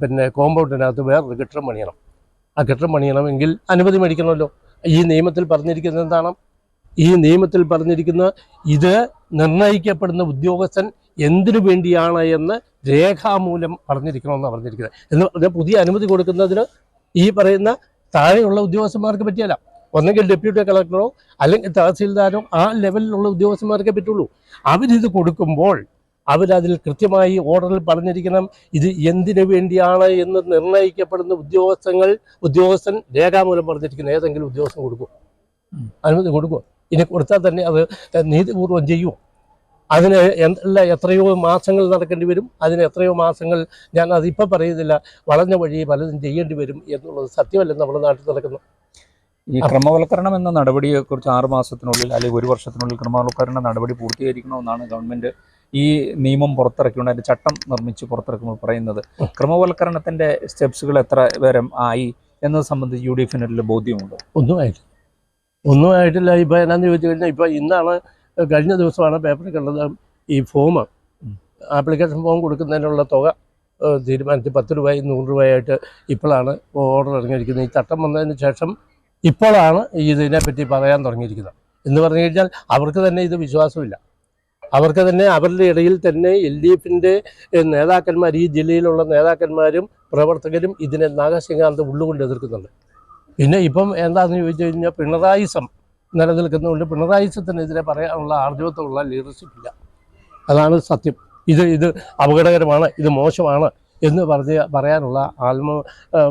പിന്നെ കോമ്പൗണ്ടിനകത്ത് വേറൊരു കെട്ടിടം പണിയണം. ആ കെട്ടിടം പണിയണമെങ്കിൽ അനുമതി മേടിക്കണമല്ലോ. ഈ നിയമത്തിൽ പറഞ്ഞിരിക്കുന്നത് എന്താണ്? ഈ നിയമത്തിൽ പറഞ്ഞിരിക്കുന്ന ഇത് നിർണയിക്കപ്പെടുന്ന ഉദ്യോഗസ്ഥൻ എന്തിനു വേണ്ടിയാണ് എന്ന് രേഖാമൂലം പറഞ്ഞിരിക്കണമെന്നാണ് പറഞ്ഞിരിക്കുന്നത്. എന്ന് പറഞ്ഞാൽ പുതിയ അനുമതി കൊടുക്കുന്നതിന് ഈ പറയുന്ന താഴെയുള്ള ഉദ്യോഗസ്ഥന്മാർക്ക് പറ്റിയല്ല. ഒന്നെങ്കിൽ ഡെപ്യൂട്ടി കളക്ടറോ അല്ലെങ്കിൽ തഹസീൽദാരോ ആ ലെവലിലുള്ള ഉദ്യോഗസ്ഥന്മാർക്കേ പറ്റുള്ളൂ. അവരിത് കൊടുക്കുമ്പോൾ അവരതിൽ കൃത്യമായി ഓർഡറിൽ പറഞ്ഞിരിക്കണം ഇത് എന്തിനു വേണ്ടിയാണ് എന്ന് നിർണയിക്കപ്പെടുന്ന ഉദ്യോഗസ്ഥങ്ങൾ ഉദ്യോഗസ്ഥൻ രേഖാമൂലം പറഞ്ഞിരിക്കുന്ന. ഏതെങ്കിലും ഉദ്യോഗസ്ഥൻ കൊടുക്കും. അനുമതി കൊടുക്കുമോ ഇനി കൊടുത്താൽ തന്നെ അത് നീതിപൂർവം ചെയ്യുമോ അതിന് എന്തല്ല എത്രയോ മാസങ്ങൾ നടക്കേണ്ടി വരും. അതിന് എത്രയോ മാസങ്ങൾ ഞാൻ അതിപ്പോൾ പറയുന്നില്ല. വളഞ്ഞ വഴി പലതും ചെയ്യേണ്ടി വരും എന്നുള്ളത് സത്യമല്ല? നമ്മുടെ നാട്ടിൽ നടക്കുന്നു ഈ ക്രമവൽക്കരണം എന്ന നടപടിയെക്കുറിച്ച് ആറ് മാസത്തിനുള്ളിൽ അല്ലെങ്കിൽ ഒരു വർഷത്തിനുള്ളിൽ ക്രമവൽക്കരണ നടപടി പൂർത്തീകരിക്കണമെന്നാണ് ഗവൺമെന്റ് ഈ നിയമം പുറത്തിറക്കിയുണ്ട് അതിന്റെ ചട്ടം നിർമ്മിച്ച് പുറത്തിറക്കുമ്പോൾ പറയുന്നത്. ക്രമവൽക്കരണത്തിന്റെ സ്റ്റെപ്സുകൾ എത്ര വരം ആയി എന്നത് സംബന്ധിച്ച് യു ഡി എഫിനൊരു ബോധ്യമുണ്ട്? ഒന്നും ആയിട്ടില്ല. ഒന്നും ആയിട്ടില്ല. ഇപ്പം എന്നാന്ന് ചോദിച്ചു കഴിഞ്ഞാൽ ഇപ്പം ഇന്നാണ് കഴിഞ്ഞ ദിവസമാണ് പേപ്പറിൽ കണ്ടത് ഈ ഫോം. ആപ്ലിക്കേഷൻ ഫോം കൊടുക്കുന്നതിനുള്ള തുക തീരുമാനിച്ച് പത്ത് രൂപയും നൂറ് രൂപയായിട്ട് ഇപ്പോഴാണ് ഓർഡർ ഇറങ്ങിയിരിക്കുന്നത്. ഈ ചട്ടം വന്നതിന് ശേഷം ഇപ്പോഴാണ് ഇതിനെപ്പറ്റി പറയാൻ തുടങ്ങിയിരിക്കുന്നത്. എന്ന് പറഞ്ഞു കഴിഞ്ഞാൽ അവർക്ക് തന്നെ ഇത് വിശ്വാസമില്ല. അവർക്ക് തന്നെ അവരുടെ ഇടയിൽ തന്നെ എൽ ഡി എഫിന്റെ നേതാക്കന്മാർ ഈ ജില്ലയിലുള്ള നേതാക്കന്മാരും പ്രവർത്തകരും ഇതിനെ നാഗസിംഗാന്ത് ഉള്ളുകൊണ്ട് എതിർക്കുന്നുണ്ട്. പിന്നെ ഇപ്പം എന്താണെന്ന് ചോദിച്ചു കഴിഞ്ഞാൽ പിണറായിസം നിലനിൽക്കുന്നതുകൊണ്ട് പിണറായി പിണറായിസത്തിനെതിരെ പറയാനുള്ള ആർജവത്വമുള്ള ലീഡർഷിപ്പ് ഇല്ല അതാണ് സത്യം. ഇത് ഇത് അപകടകരമാണ് ഇത് മോശമാണ് എന്ന് പറഞ്ഞ് പറയാനുള്ള ആത്മ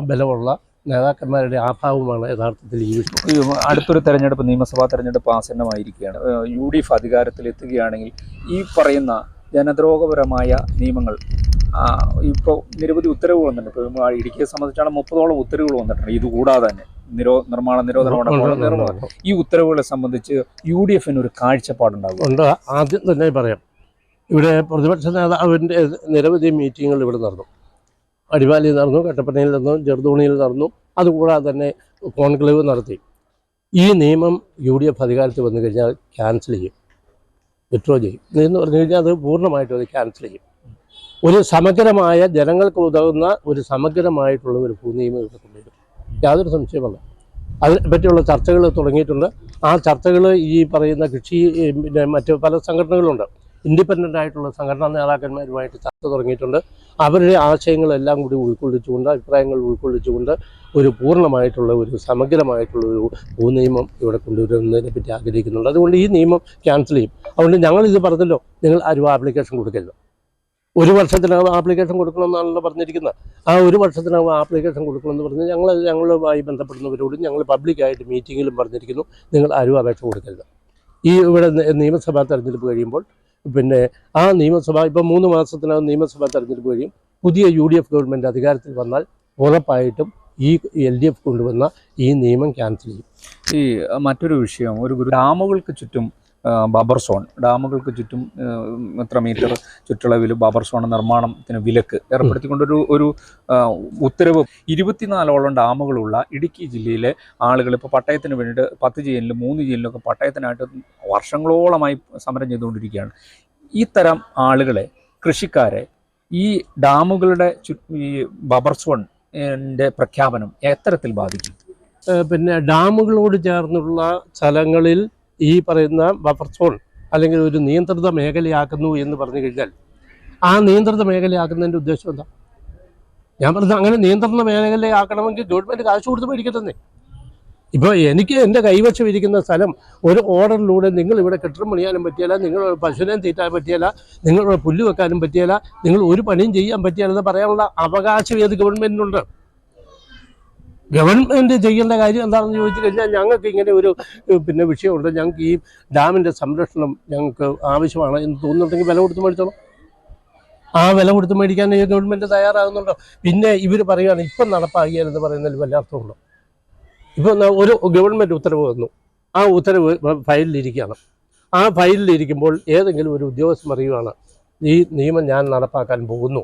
ബലമുള്ള നേതാക്കന്മാരുടെ ആഭാവമാണ് യഥാർത്ഥത്തിൽ ഈ വിഷയം. അടുത്തൊരു തെരഞ്ഞെടുപ്പ് നിയമസഭാ തെരഞ്ഞെടുപ്പ് ആസന്നമായിരിക്കുകയാണ്. യു ഡി എഫ് അധികാരത്തിൽ എത്തുകയാണെങ്കിൽ ഈ പറയുന്ന ജനദ്രോഹപരമായ നിയമങ്ങൾ ഇപ്പോൾ നിരവധി ഉത്തരവുകൾ വന്നിട്ടുണ്ട്. ഇപ്പോൾ ഇടുക്കിയെ സംബന്ധിച്ചാണ് മുപ്പതോളം ഉത്തരവുകൾ വന്നിട്ടുണ്ട്. ഇതുകൂടാതെ തന്നെ നിരോ നിർമ്മാണ നിരോധനം അടക്കമുള്ള നിയമങ്ങൾ. ഈ ഉത്തരവുകളെ സംബന്ധിച്ച് യു ഡി എഫിന് ഒരു കാഴ്ചപ്പാടുണ്ടാകും. ഉണ്ട്. ആദ്യം തന്നെ പറയാം. ഇവിടെ പ്രതിപക്ഷ നേതാവിന്റെ നിരവധി മീറ്റിങ്ങുകൾ ഇവിടെ നടന്നു. അടിമാലിയിൽ നടന്നു കട്ടപ്പനയിൽ നടന്നു ചെറുതോണിയിൽ നടന്നു. അതുകൂടാതെ തന്നെ കോൺക്ലേവ് നടത്തി. ഈ നിയമം യു ഡി എഫ് അധികാരത്തിൽ വന്നു കഴിഞ്ഞാൽ ക്യാൻസൽ ചെയ്യും. വിഡ്രോ ചെയ്യും. എന്ന് പറഞ്ഞു കഴിഞ്ഞാൽ അത് പൂർണമായിട്ടും അത് ക്യാൻസൽ ചെയ്യും. ഒരു സമഗ്രമായ ജനങ്ങൾക്ക് ഉതകുന്ന ഒരു സമഗ്രമായിട്ടുള്ള ഒരു ഭൂനിയമം ഇവിടെ കൊണ്ടുവരും. യാതൊരു സംശയമല്ല അതിനെ പറ്റിയുള്ള ചർച്ചകൾ തുടങ്ങിയിട്ടുണ്ട്. ആ ചർച്ചകൾ ഈ പറയുന്ന കൃഷി പിന്നെ മറ്റ് പല സംഘടനകളുണ്ട്. ഇൻഡിപെൻഡന്റ് ആയിട്ടുള്ള സംഘടനാ നേതാക്കന്മാരുമായിട്ട് ചർച്ച തുടങ്ങിയിട്ടുണ്ട്. അവരുടെ ആശയങ്ങളെല്ലാം കൂടി ഉൾക്കൊള്ളിച്ചുകൊണ്ട് അഭിപ്രായങ്ങൾ ഉൾക്കൊള്ളിച്ചുകൊണ്ട് ഒരു പൂർണമായിട്ടുള്ള ഒരു സമഗ്രമായിട്ടുള്ള ഒരു ഭൂനിയമം ഇവിടെ കൊണ്ടുവരുന്നതിനെ പറ്റി ആഗ്രഹിക്കുന്നുണ്ട്. അതുകൊണ്ട് ഈ നിയമം ക്യാൻസൽ ചെയ്യും. അതുകൊണ്ട് ഞങ്ങളിത് പറഞ്ഞല്ലോ നിങ്ങൾ ആരും ആപ്ലിക്കേഷൻ കൊടുക്കരുത്. ഒരു വർഷത്തിനകം ആപ്ലിക്കേഷൻ കൊടുക്കണമെന്നാണല്ലോ പറഞ്ഞിരിക്കുന്നത് ആ ഒരു വർഷത്തിനകം ആപ്ലിക്കേഷൻ കൊടുക്കണമെന്ന് പറഞ്ഞ് ഞങ്ങൾ ഞങ്ങളുമായി ബന്ധപ്പെടുന്നവരോടും ഞങ്ങൾ പബ്ലിക്കായിട്ട് മീറ്റിങ്ങിലും പറഞ്ഞിരിക്കുന്നു. നിങ്ങൾ ആരും അപേക്ഷ കൊടുക്കരുത്. ഈ ഇവിടെ നിയമസഭാ തെരഞ്ഞെടുപ്പ് കഴിയുമ്പോൾ പിന്നെ ആ നിയമസഭ ഇപ്പോൾ മൂന്ന് മാസത്തിനകം നിയമസഭാ തെരഞ്ഞെടുപ്പ് കഴിയും. പുതിയ യു ഡി എഫ് ഗവൺമെന്റ് അധികാരത്തിൽ വന്നാൽ ഉറപ്പായിട്ടും ഈ എൽ ഡി എഫ് കൊണ്ടുവന്ന ഈ നിയമം ക്യാൻസൽ ചെയ്യും. ഈ മറ്റൊരു വിഷയം ഒരു ഗ്രാമങ്ങൾക്ക് ചുറ്റും ബബർ സോൺ. ഡാമുകൾക്ക് ചുറ്റും എത്ര മീറ്റർ ചുറ്റളവിൽ ബബർ സോൺ നിർമ്മാണത്തിന് വിലക്ക് ഏർപ്പെടുത്തിക്കൊണ്ടൊരു ഒരു ഉത്തരവ്. ഇരുപത്തിനാലോളം ഡാമുകളുള്ള ഇടുക്കി ജില്ലയിലെ ആളുകൾ ഇപ്പോൾ പട്ടയത്തിന് വേണ്ടിയിട്ട് പത്ത് ജില്ലയിലും മൂന്ന് ജില്ലയിലൊക്കെ പട്ടയത്തിനായിട്ട് വർഷങ്ങളോളമായി സമരം ചെയ്തുകൊണ്ടിരിക്കുകയാണ്. ഈ തരം ആളുകളെ കൃഷിക്കാരെ ഈ ഡാമുകളുടെ ഈ ബബർ സോൺ പ്രഖ്യാപനം എത്തരത്തിൽ ബാധിക്കും? പിന്നെ ഡാമുകളോട് ചേർന്നുള്ള സ്ഥലങ്ങളിൽ ഈ പറയുന്ന ബഫർ സോൺ അല്ലെങ്കിൽ ഒരു നിയന്ത്രിത മേഖലയാക്കുന്നു എന്ന് പറഞ്ഞു കഴിഞ്ഞാൽ ആ നിയന്ത്രിത മേഖലയാക്കുന്നതിന്റെ ഉദ്ദേശം എന്താ? ഞാൻ പറഞ്ഞത് അങ്ങനെ നിയന്ത്രണ മേഖലയാക്കണമെങ്കിൽ ഗവൺമെന്റ് കാശ് കൊടുത്ത് മേടിക്കട്ടെന്നേ. ഇപ്പോൾ എനിക്ക് എന്റെ കൈവശം ഇരിക്കുന്ന സ്ഥലം ഒരു ഓർഡറിലൂടെ നിങ്ങൾ ഇവിടെ കെട്ടിടം പണിയാനും പറ്റിയല്ല നിങ്ങൾ പശുവിനെ തീറ്റാൻ പറ്റിയല്ല നിങ്ങളിവിടെ പുല്ല് വെക്കാനും പറ്റിയല്ല നിങ്ങൾ ഒരു പണിയും ചെയ്യാൻ പറ്റിയല്ലെന്ന് പറയാനുള്ള അവകാശം ഏത് ഗവൺമെന്റിനുണ്ട് ഗവൺമെന്റ് ചെയ്യേണ്ട കാര്യം എന്താണെന്ന് ചോദിച്ചു കഴിഞ്ഞാൽ ഞങ്ങൾക്ക് ഇങ്ങനെ ഒരു പിന്നെ വിഷയമുണ്ട്. ഞങ്ങൾക്ക് ഈ ഡാമിന്റെ സംരക്ഷണം ഞങ്ങൾക്ക് ആവശ്യമാണ് എന്ന് തോന്നുന്നുണ്ടെങ്കിൽ വില കൊടുത്ത് മേടിച്ചോളാം. ആ വില കൊടുത്ത് മേടിക്കാൻ ഈ ഗവൺമെന്റ് തയ്യാറാകുന്നുണ്ടോ? പിന്നെ ഇവർ പറയുകയാണ് ഇപ്പം നടപ്പാക്കിയാലെന്ന് പറയുന്നതിൽ വല്ല അർത്ഥമുണ്ടോ ഇപ്പം ഒരു ഗവൺമെന്റ് ഉത്തരവ് വന്നു. ആ ഉത്തരവ് ഫയലിലിരിക്കുകയാണ്. ആ ഫയലിലിരിക്കുമ്പോൾ ഏതെങ്കിലും ഒരു ഉദ്യോഗസ്ഥൻ പറയുകയാണ് ഈ നിയമം ഞാൻ നടപ്പാക്കാൻ പോകുന്നു.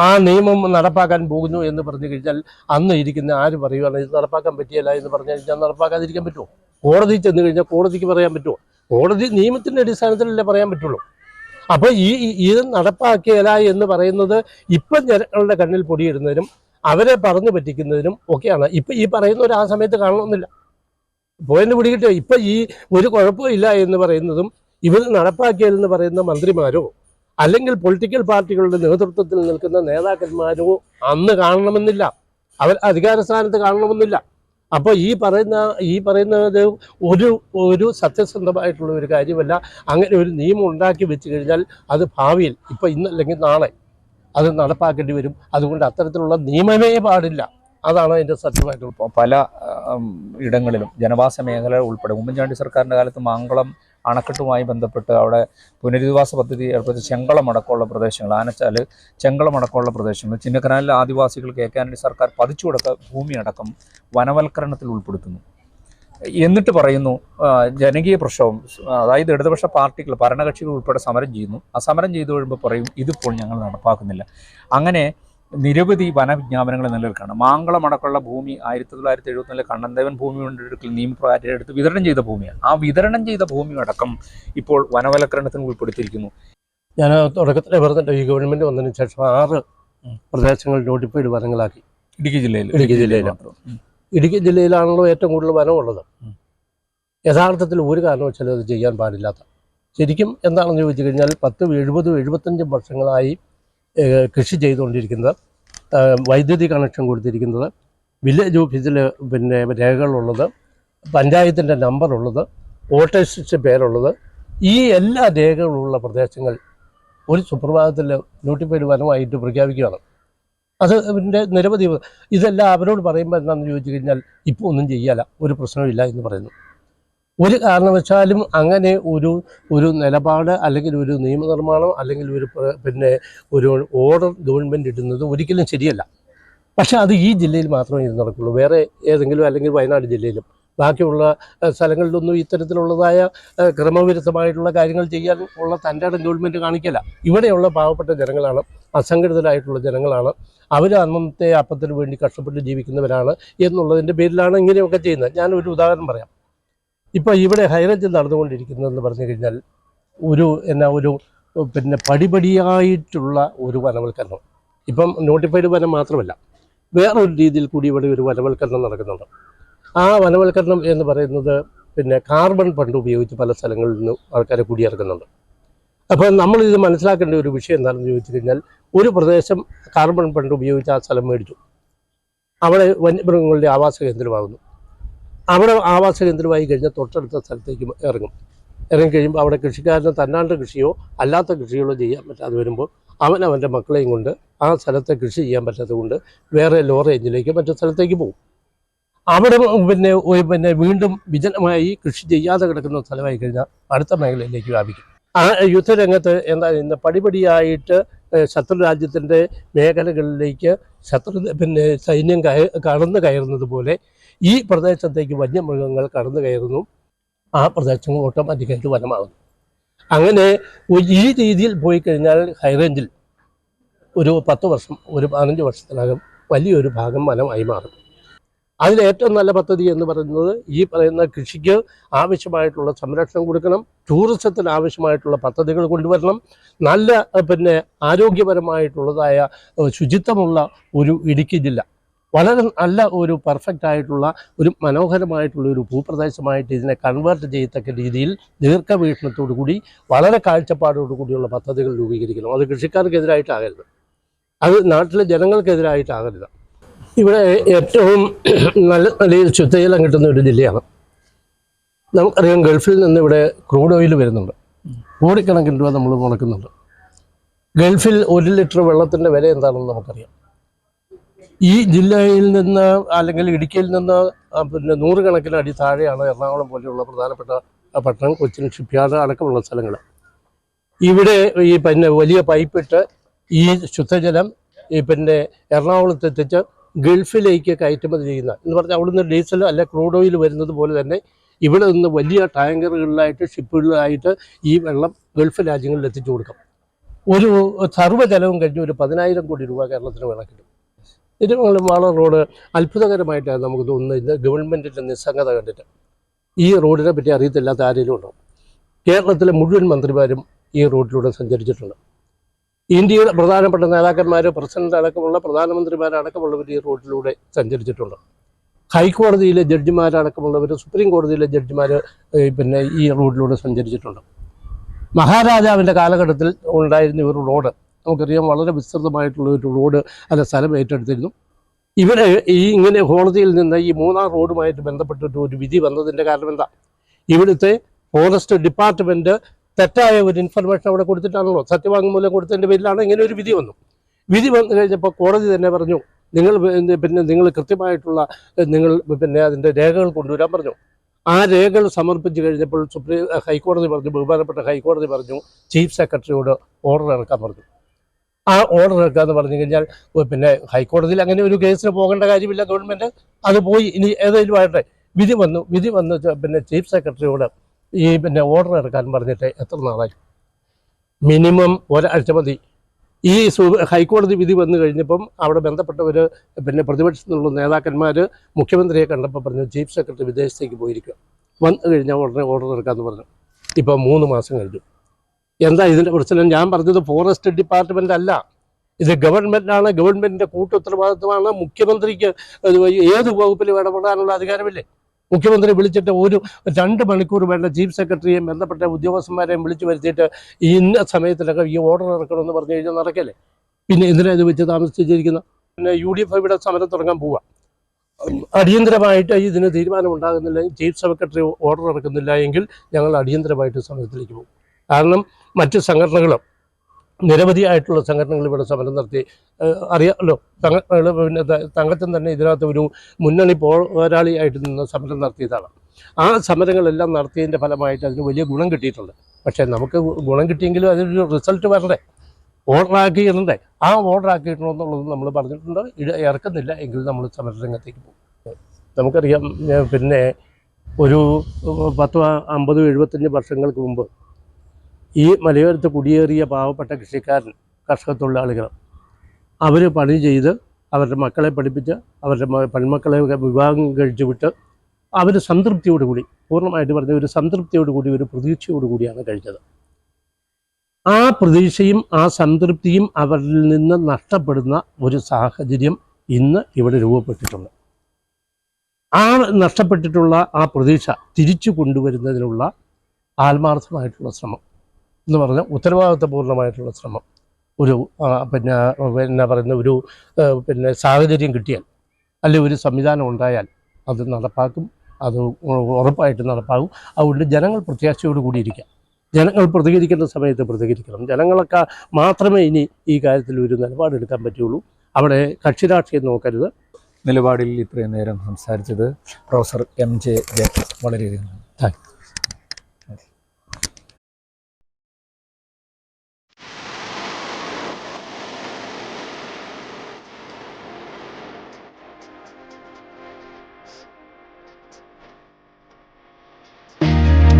ആ നിയമം നടപ്പാക്കാൻ പോകുന്നു എന്ന് പറഞ്ഞു കഴിഞ്ഞാൽ അന്ന് ഇരിക്കുന്ന ആര് പറയുകയാണ് ഇത് നടപ്പാക്കാൻ പറ്റിയല്ല എന്ന് പറഞ്ഞു കഴിഞ്ഞാൽ നടപ്പാക്കാതിരിക്കാൻ പറ്റുമോ? കോടതി ചെന്ന് കഴിഞ്ഞാൽ കോടതിക്ക് പറയാൻ പറ്റുമോ? കോടതി നിയമത്തിന്റെ അടിസ്ഥാനത്തിലല്ലേ പറയാൻ പറ്റുള്ളൂ? അപ്പോൾ ഈ ഇത് നടപ്പാക്കിയല്ല എന്ന് പറയുന്നത് ഇപ്പം ജനങ്ങളുടെ കണ്ണിൽ പൊടിയിടുന്നതിനും അവരെ പറഞ്ഞു പറ്റിക്കുന്നതിനും ഒക്കെയാണ്. ഇപ്പം ഈ പറയുന്നവർ ആ സമയത്ത് കാണണമെന്നില്ല. പോയിന്റ് പിടികിട്ടോ ഇപ്പം ഈ ഒരു കുഴപ്പമില്ല എന്ന് പറയുന്നതും ഇവർ നടപ്പാക്കിയതെന്ന് പറയുന്ന മന്ത്രിമാരോ അല്ലെങ്കിൽ പൊളിറ്റിക്കൽ പാർട്ടികളുടെ നേതൃത്വത്തിൽ നിൽക്കുന്ന നേതാക്കന്മാരോ അന്ന് കാണണമെന്നില്ല. അവർ അധികാരസ്ഥാനത്ത് കാണണമെന്നില്ല. അപ്പോൾ ഈ പറയുന്ന ഈ പറയുന്നത് ഒരു ഒരു സത്യസന്ധമായിട്ടുള്ള ഒരു കാര്യമല്ല. അങ്ങനെ ഒരു നിയമം ഉണ്ടാക്കി വെച്ച് കഴിഞ്ഞാൽ അത് ഭാവിയിൽ ഇപ്പോൾ ഇന്നല്ലെങ്കിൽ നാളെ അത് നടപ്പാക്കേണ്ടി വരും. അതുകൊണ്ട് അത്തരത്തിലുള്ള നിയമമേ പാടില്ല. അതാണ് അതിന്റെ സത്യമായിട്ടുള്ള പല ഇടങ്ങളിലും ജനവാസ മേഖല ഉൾപ്പെടെ ഉമ്മൻചാണ്ടി സർക്കാരിന്റെ കാലത്ത് മാങ്കുളം അണക്കെട്ടുമായി ബന്ധപ്പെട്ട് അവിടെ പുനരധിവാസ പദ്ധതി ഏർപ്പെടുത്തി ചെങ്കളം അടക്കമുള്ള പ്രദേശങ്ങൾ ആനച്ചാൽ ചെങ്കളം അടക്കമുള്ള പ്രദേശങ്ങൾ ചിന്നക്കനാലിലെ ആദിവാസികൾ ഏക്കാനടി സർക്കാർ പതിച്ചു കൊടുക്ക ഭൂമി അടക്കം വനവൽക്കരണത്തിൽ ഉൾപ്പെടുത്തുന്നു. എന്നിട്ട് പറയുന്നു ജനകീയ പ്രക്ഷോഭം അതായത് ഇടതുപക്ഷ പാർട്ടികൾ ഭരണകക്ഷികൾ ഉൾപ്പെടെ സമരം ചെയ്യുന്നു. ആ സമരം ചെയ്തു കഴിയുമ്പോൾ പറയും ഇതിപ്പോൾ ഞങ്ങൾ നടപ്പാക്കുന്നില്ല. അങ്ങനെ നിരവധി വനവിജ്ഞാപനങ്ങൾ നിലനിൽക്കുകയാണ്. മാങ്കളം അടക്കമുള്ള ഭൂമി ആയിരത്തി തൊള്ളായിരത്തി എഴുപത്തിനാലിൽ കണ്ണന്തേവൻ ഭൂമി കൊണ്ടെടുക്കൽ നിയമപ്രകാരം എടുത്ത് വിതരണം ചെയ്ത ഭൂമിയാണ്. ആ വിതരണം ചെയ്ത ഭൂമി അടക്കം ഇപ്പോൾ വനവൽക്കരണത്തിന് ഉൾപ്പെടുത്തിയിരിക്കുന്നു. ഞാൻ തുടക്കത്തിൽ പറഞ്ഞിട്ട് ഈ ഗവൺമെന്റ് വന്നതിന് ശേഷം ആറ് പ്രദേശങ്ങൾ നോട്ടിഫൈഡ് വനങ്ങളാക്കി. ഇടുക്കി ജില്ലയിൽ. ഇടുക്കി ജില്ലയിൽ. ഇടുക്കി ജില്ലയിലാണല്ലോ ഏറ്റവും കൂടുതൽ വനമുള്ളത്. യഥാർത്ഥത്തിൽ ഒരു കാരണവശാലും അത് ചെയ്യാൻ പാടില്ലാത്ത. ശരിക്കും എന്താണെന്ന് ചോദിച്ചു കഴിഞ്ഞാൽ പത്ത് എഴുപതും എഴുപത്തഞ്ചും വർഷങ്ങളായി കൃഷി ചെയ്തുകൊണ്ടിരിക്കുന്നത്. വൈദ്യുതി കണക്ഷൻ കൊടുത്തിരിക്കുന്നത്. വില്ലേജ് ഓഫീസിൽ പിന്നെ രേഖകളുള്ളത്. പഞ്ചായത്തിന്റെ നമ്പറുള്ളത്. വോട്ടേഴ്സിന്റെ പേരുള്ളത്. ഈ എല്ലാ രേഖകളുള്ള പ്രദേശങ്ങൾ ഒരു സുപ്രഭാതത്തിൽ നോട്ടിഫൈഡ് വനമായിട്ട് പ്രഖ്യാപിക്കുകയാണ്. അത് ഇതിന്റെ നിരവധി ഇതെല്ലാം അവരോട് പറയുമ്പോൾ എന്താണെന്ന് ചോദിച്ചു കഴിഞ്ഞാൽ ഇപ്പോൾ ഒന്നും ചെയ്യാല ഒരു പ്രശ്നമില്ല എന്ന് പറയുന്നു. ഒരു കാരണവശാലും അങ്ങനെ ഒരു ഒരു നിലപാട് അല്ലെങ്കിൽ ഒരു നിയമനിർമ്മാണം അല്ലെങ്കിൽ ഒരു പിന്നെ ഒരു ഓർഡർ ഗവൺമെന്റ് ഇടുന്നത് ഒരിക്കലും ശരിയല്ല. പക്ഷെ അത് ഈ ജില്ലയിൽ മാത്രമേ ഇത് നടക്കുള്ളൂ. വേറെ ഏതെങ്കിലും അല്ലെങ്കിൽ വയനാട് ജില്ലയിലും. ബാക്കിയുള്ള സ്ഥലങ്ങളിലൊന്നും ഇത്തരത്തിലുള്ളതായ ക്രമവിരുദ്ധമായിട്ടുള്ള കാര്യങ്ങൾ ചെയ്യാൻ ഉള്ള തന്റെ ഇടം ഗവൺമെന്റ് കാണിക്കില്ല. ഇവിടെയുള്ള പാവപ്പെട്ട ജനങ്ങളാണ് അസംഘടിതരായിട്ടുള്ള ജനങ്ങളാണ്. അവർ അന്നത്തെ അപ്പത്തിന് വേണ്ടി കഷ്ടപ്പെട്ട് ജീവിക്കുന്നവരാണ് എന്നുള്ളതിന്റെ പേരിലാണ് ഇങ്ങനെയൊക്കെ ചെയ്യുന്നത്. ഞാനൊരു ഉദാഹരണം പറയാം. ഇപ്പോൾ ഇവിടെ ഹൈറേഞ്ച് നടന്നുകൊണ്ടിരിക്കുന്നതെന്ന് പറഞ്ഞു കഴിഞ്ഞാൽ ഒരു എന്നാ ഒരു പിന്നെ പടിപടിയായിട്ടുള്ള ഒരു വനവൽക്കരണം. ഇപ്പം നോട്ടിഫൈഡ് വനം മാത്രമല്ല വേറൊരു രീതിയിൽ കൂടി ഇവിടെ ഒരു വനവൽക്കരണം നടക്കുന്നുണ്ട്. ആ വനവൽക്കരണം എന്ന് പറയുന്നത് പിന്നെ കാർബൺ ഫണ്ട് ഉപയോഗിച്ച് പല സ്ഥലങ്ങളിൽ നിന്നും ആൾക്കാരെ കുടിയിറക്കുന്നുണ്ട്. അപ്പോൾ നമ്മളിത് മനസ്സിലാക്കേണ്ട ഒരു വിഷയം എന്താണെന്ന് ചോദിച്ചു കഴിഞ്ഞാൽ ഒരു പ്രദേശം കാർബൺ ഫണ്ട് ഉപയോഗിച്ച് ആ സ്ഥലം മേടിച്ചു. അവിടെ വന്യമൃഗങ്ങളുടെ ആവാസ കേന്ദ്രമാകുന്നു. അവിടെ ആവാസ കേന്ദ്രമായി കഴിഞ്ഞാൽ തൊട്ടടുത്ത സ്ഥലത്തേക്ക് ഇറങ്ങും. ഇറങ്ങിക്കഴിയുമ്പോൾ അവിടെ കൃഷിക്കാരന് തന്നാണ്ട് കൃഷിയോ അല്ലാത്ത കൃഷികളോ ചെയ്യാൻ പറ്റാതെ വരുമ്പോൾ അവൻ അവന്റെ മക്കളെയും കൊണ്ട് ആ സ്ഥലത്തെ കൃഷി ചെയ്യാൻ പറ്റാത്തത് കൊണ്ട് വേറെ ലോറേഞ്ചിലേക്ക് മറ്റു സ്ഥലത്തേക്ക് പോകും. അവിടെ പിന്നെ പിന്നെ വീണ്ടും വിജനമായി കൃഷി ചെയ്യാതെ കിടക്കുന്ന സ്ഥലമായി കഴിഞ്ഞാൽ അടുത്ത മേഖലയിലേക്ക് വ്യാപിക്കും. ആ യുദ്ധരംഗത്ത് എന്താ ഇന്ന് പടിപടിയായിട്ട് ശത്രു രാജ്യത്തിന്റെ മേഖലകളിലേക്ക് ശത്രു പിന്നെ സൈന്യം കയ കടന്നു കയറുന്നത് പോലെ ഈ പ്രദേശത്തേക്ക് വന്യമൃഗങ്ങൾ കടന്നു കയറുന്നു. ആ പ്രദേശം ഓട്ടോമാറ്റിക്കായിട്ട് വനമാകുന്നു. അങ്ങനെ ഈ രീതിയിൽ പോയി കഴിഞ്ഞാൽ ഹൈറേഞ്ചിൽ ഒരു പത്ത് വർഷം ഒരു പതിനഞ്ച് വർഷത്തിനകം വലിയൊരു ഭാഗം വനമായി മാറും. അതിലേറ്റവും നല്ല പദ്ധതി എന്ന് പറയുന്നത് ഈ പറയുന്ന കൃഷിക്ക് ആവശ്യമായിട്ടുള്ള സംരക്ഷണം കൊടുക്കണം ടൂറിസത്തിന് ആവശ്യമായിട്ടുള്ള പദ്ധതികൾ കൊണ്ടുവരണം നല്ല പിന്നെ ആരോഗ്യപരമായിട്ടുള്ളതായ ശുചിത്വമുള്ള ഒരു ഇടുക്കി ജില്ല. വളരെ നല്ല ഒരു പെർഫെക്റ്റ് ആയിട്ടുള്ള ഒരു മനോഹരമായിട്ടുള്ള ഒരു ഭൂപ്രദേശമായിട്ട് ഇതിനെ കൺവേർട്ട് ചെയ്യത്തക്ക രീതിയിൽ ദീർഘവീക്ഷണത്തോടു കൂടി വളരെ കാഴ്ചപ്പാടോടു കൂടിയുള്ള പദ്ധതികൾ രൂപീകരിക്കണം. അത് കൃഷിക്കാർക്കെതിരായിട്ടാകരുത്. അത് നാട്ടിലെ ജനങ്ങൾക്കെതിരായിട്ടാകരുത്. ഇവിടെ ഏറ്റവും നല്ല നിലയിൽ ശുദ്ധജലം കിട്ടുന്ന ഒരു ജില്ലയാണ്. നമുക്കറിയാം ഗൾഫിൽ നിന്ന് ഇവിടെ ക്രൂഡ് ഓയിൽ വരുന്നുണ്ട്. കോടിക്കണക്കിന് രൂപ നമ്മൾ മുടക്കുന്നുണ്ട്. ഗൾഫിൽ ഒരു ലിറ്റർ വെള്ളത്തിന്റെ വില എന്താണെന്ന് നമുക്കറിയാം. ഈ ജില്ലയിൽ നിന്ന് അല്ലെങ്കിൽ ഇടുക്കിയിൽ നിന്ന് പിന്നെ നൂറുകണക്കിന് അടി താഴെയാണ് എറണാകുളം പോലെയുള്ള പ്രധാനപ്പെട്ട പട്ടണം കൊച്ചിൻ ഷിപ്പ്യാർഡ് അടക്കമുള്ള സ്ഥലങ്ങൾ. ഇവിടെ ഈ പിന്നെ വലിയ പൈപ്പിട്ട് ഈ ശുദ്ധജലം ഈ പിന്നെ എറണാകുളത്തെത്തിച്ച് ഗൾഫിലേക്ക് കയറ്റുമതി ചെയ്യുന്ന എന്ന് പറഞ്ഞാൽ അവിടുന്ന് ഡീസൽ അല്ലെ ക്രൂഡ് ഓയിൽ വരുന്നത് പോലെ തന്നെ ഇവിടെ നിന്ന് വലിയ ടാങ്കറുകളിലായിട്ട് ഷിപ്പുകളിലായിട്ട് ഈ വെള്ളം ഗൾഫ് രാജ്യങ്ങളിൽ എത്തിച്ചു കൊടുക്കും. ഒരു സർവജലവും കഴിഞ്ഞ് ഒരു പതിനായിരം കോടി രൂപ കേരളത്തിന് വേണം ഇരുമംഗലം റോഡ് അത്ഭുതകരമായിട്ടാണ് നമുക്ക് തോന്നുന്നത്. ഇത് ഗവൺമെന്റിന്റെ നിസ്സംഗത കണ്ടിട്ട്. ഈ റോഡിനെ പറ്റി അറിയത്തില്ലാത്ത ആരെങ്കിലും ഉണ്ടോ? കേരളത്തിലെ മുഴുവൻ മന്ത്രിമാരും ഈ റോഡിലൂടെ സഞ്ചരിച്ചിട്ടുണ്ട്. ഇന്ത്യയുടെ പ്രധാനപ്പെട്ട നേതാക്കന്മാർ പ്രസിഡന്റ് അടക്കമുള്ള പ്രധാനമന്ത്രിമാരടക്കമുള്ളവർ ഈ റോഡിലൂടെ സഞ്ചരിച്ചിട്ടുണ്ട്. ഹൈക്കോടതിയിലെ ജഡ്ജിമാരടക്കമുള്ളവർ സുപ്രീം കോടതിയിലെ ജഡ്ജിമാർ പിന്നെ ഈ റോഡിലൂടെ സഞ്ചരിച്ചിട്ടുണ്ട്. മഹാരാജാവിന്റെ കാലഘട്ടത്തിൽ ഉണ്ടായിരുന്ന ഒരു റോഡ് നമുക്കറിയാം വളരെ വിസ്തൃതമായിട്ടുള്ള ഒരു റോഡ് അല്ല സ്ഥലം ഏറ്റെടുത്തിരുന്നു. ഇവിടെ ഈ ഇങ്ങനെ കോടതിയിൽ നിന്ന് ഈ മൂന്നാർ റോഡുമായിട്ട് ബന്ധപ്പെട്ടിട്ട് ഒരു വിധി വന്നതിന്റെ കാരണം എന്താ? ഇവിടുത്തെ ഫോറസ്റ്റ് ഡിപ്പാർട്ട്മെന്റ് തെറ്റായ ഒരു ഇൻഫർമേഷൻ അവിടെ കൊടുത്തിട്ടാണല്ലോ. സത്യവാങ്മൂലം കൊടുത്തതിന്റെ പേരിലാണ് ഇങ്ങനെ ഒരു വിധി വന്നു. വിധി വന്നു കഴിഞ്ഞപ്പോൾ കോടതി തന്നെ പറഞ്ഞു നിങ്ങൾ പിന്നെ- നിങ്ങൾ കൃത്യമായിട്ടുള്ള നിങ്ങൾ പിന്നെ അതിന്റെ രേഖകൾ കൊണ്ടുവരാൻ പറഞ്ഞു. ആ രേഖകൾ സമർപ്പിച്ച് കഴിഞ്ഞപ്പോൾ സുപ്രീം ഹൈക്കോടതി പറഞ്ഞു ബഹുമാനപ്പെട്ട ഹൈക്കോടതി പറഞ്ഞു ചീഫ് സെക്രട്ടറിയോട് ഓർഡർ ഇറക്കാൻ പറഞ്ഞു. ആ ഓർഡർ എടുക്കുക എന്ന് പറഞ്ഞു കഴിഞ്ഞാൽ പിന്നെ ഹൈക്കോടതിയിൽ അങ്ങനെ ഒരു കേസിന് പോകേണ്ട കാര്യമില്ല. ഗവൺമെന്റ് അത് പോയി ഇനി ഏതെങ്കിലും ആയിട്ട് വിധി വന്നു വിധി വന്ന് പിന്നെ ചീഫ് സെക്രട്ടറിയോട് ഈ പിന്നെ ഓർഡർ എടുക്കാൻ പറഞ്ഞിട്ട് എത്ര നാളായി? മിനിമം ഒരാഴ്ച മതി. ഈ ഹൈക്കോടതി വിധി വന്നു കഴിഞ്ഞപ്പം അവിടെ ബന്ധപ്പെട്ടവർ പിന്നെ പ്രതിപക്ഷത്തിലുള്ള നേതാക്കന്മാർ മുഖ്യമന്ത്രിയെ കണ്ടപ്പോൾ പറഞ്ഞു ചീഫ് സെക്രട്ടറി വിദേശത്തേക്ക് പോയിരിക്കുക. വന്നു കഴിഞ്ഞാൽ ഉടനെ ഓർഡർ എടുക്കാമെന്ന് പറഞ്ഞു. ഇപ്പോൾ മൂന്ന് മാസം കഴിഞ്ഞു. എന്താ ഇതിന്റെ പ്രശ്നം? ഞാൻ പറഞ്ഞത് ഫോറസ്റ്റ് ഡിപ്പാർട്ട്മെന്റ് അല്ല. ഇത് ഗവൺമെന്റാണ് ഗവൺമെന്റിന്റെ കൂട്ടുത്തരവാദിത്വമാണ്. മുഖ്യമന്ത്രിക്ക് ഏത് വകുപ്പിൽ ഇടപെടാനുള്ള അധികാരമില്ലേ? മുഖ്യമന്ത്രി വിളിച്ചിട്ട് ഒരു രണ്ട് മണിക്കൂർ വേണ്ട ചീഫ് സെക്രട്ടറിയെയും ബന്ധപ്പെട്ട ഉദ്യോഗസ്ഥന്മാരെയും വിളിച്ചു വരുത്തിയിട്ട് ഇന്ന സമയത്തിനൊക്കെ ഈ ഓർഡർ ഇറക്കണമെന്ന് പറഞ്ഞു കഴിഞ്ഞാൽ നടക്കല്ലേ? പിന്നെ എന്തിനാ ഇത് വെച്ച് താമസിച്ചിരിക്കുന്ന പിന്നെ യു ഡി എഫ് ഇവിടെ സമരം തുടങ്ങാൻ പോവാം. അടിയന്തരമായിട്ട് ഇതിന് തീരുമാനം ഉണ്ടാകുന്നില്ല ചീഫ് സെക്രട്ടറി ഓർഡർ ഇറക്കുന്നില്ല എങ്കിൽ ഞങ്ങൾ അടിയന്തരമായിട്ട് സമരത്തിലേക്ക് പോകും. കാരണം മറ്റ് സംഘടനകളും നിരവധിയായിട്ടുള്ള സംഘടനകൾ ഇവിടെ സമരം നടത്തി. അറിയാമല്ലോ സംഘടനകൾ പിന്നെ തങ്ങത്തും തന്നെ ഇതിനകത്ത് ഒരു മുന്നണി പോരാളിയായിട്ട് നിന്ന് സമരം നടത്തിയതാണ്. ആ സമരങ്ങളെല്ലാം നടത്തിയതിന്റെ ഫലമായിട്ട് അതിന് വലിയ ഗുണം കിട്ടിയിട്ടുണ്ട്. പക്ഷേ നമുക്ക് ഗുണം കിട്ടിയെങ്കിലും അതിനൊരു റിസൾട്ട് വരണ്ടേ? ഓർഡർ ആക്കിയിടണ്ടേ ആ ഓർഡർ എന്നുള്ളത് നമ്മൾ പറഞ്ഞിട്ടുണ്ട്. ഇത് ഇറക്കുന്നില്ല. എങ്കിൽ നമ്മൾ സമരരംഗത്തേക്ക് പോകും. നമുക്കറിയാം പിന്നെ ഒരു പത്ത് അമ്പത് എഴുപത്തഞ്ച് വർഷങ്ങൾക്ക് മുമ്പ് ഈ മലയോരത്ത് കുടിയേറിയ പാവപ്പെട്ട കൃഷിക്കാരൻ കർഷക തൊഴിലാളികൾ. അവർ പണി ചെയ്ത് അവരുടെ മക്കളെ പഠിപ്പിച്ച് അവരുടെ പെൺമക്കളെ വിവാഹം കഴിച്ചു വിട്ട് അവർ സംതൃപ്തിയോടുകൂടി പൂർണമായിട്ട് പറഞ്ഞ ഒരു സംതൃപ്തിയോടുകൂടി ഒരു പ്രതീക്ഷയോടുകൂടിയാണ് കഴിച്ചത് ആ പ്രതീക്ഷയും ആ സംതൃപ്തിയും അവരിൽ നിന്ന് നഷ്ടപ്പെടുന്ന ഒരു സാഹചര്യം ഇന്ന് ഇവിടെ രൂപപ്പെട്ടിട്ടുണ്ട്. ആ നഷ്ടപ്പെട്ടിട്ടുള്ള ആ പ്രതീക്ഷ തിരിച്ചു കൊണ്ടുവരുന്നതിനുള്ള ആത്മാർത്ഥമായിട്ടുള്ള ശ്രമം. എന്ന് പറഞ്ഞാൽ ഉത്തരവാദിത്വപൂർണമായിട്ടുള്ള ശ്രമം. ഒരു പിന്നെ എന്നാ പറയുന്ന ഒരു പിന്നെ സാഹചര്യം കിട്ടിയാൽ അല്ലെങ്കിൽ ഒരു സംവിധാനം ഉണ്ടായാൽ അത് നടപ്പാക്കും അത് ഉറപ്പായിട്ട് നടപ്പാകും. അതുകൊണ്ട് ജനങ്ങൾ പ്രത്യാശയോട് കൂടിയിരിക്കാം. ജനങ്ങൾ പ്രതികരിക്കേണ്ട സമയത്ത് പ്രതികരിക്കണം. ജനങ്ങളൊക്കെ മാത്രമേ ഇനി ഈ കാര്യത്തിൽ ഒരു നിലപാടെടുക്കാൻ പറ്റുള്ളൂ. അവിടെ കക്ഷിരാഷ്ട്രീയം നോക്കരുത്. നിലപാടിൽ ഇത്രയും നേരം സംസാരിച്ചത് പ്രൊഫസർ എം ജെ ജേക്കബ് വളരെയധികം. താങ്ക്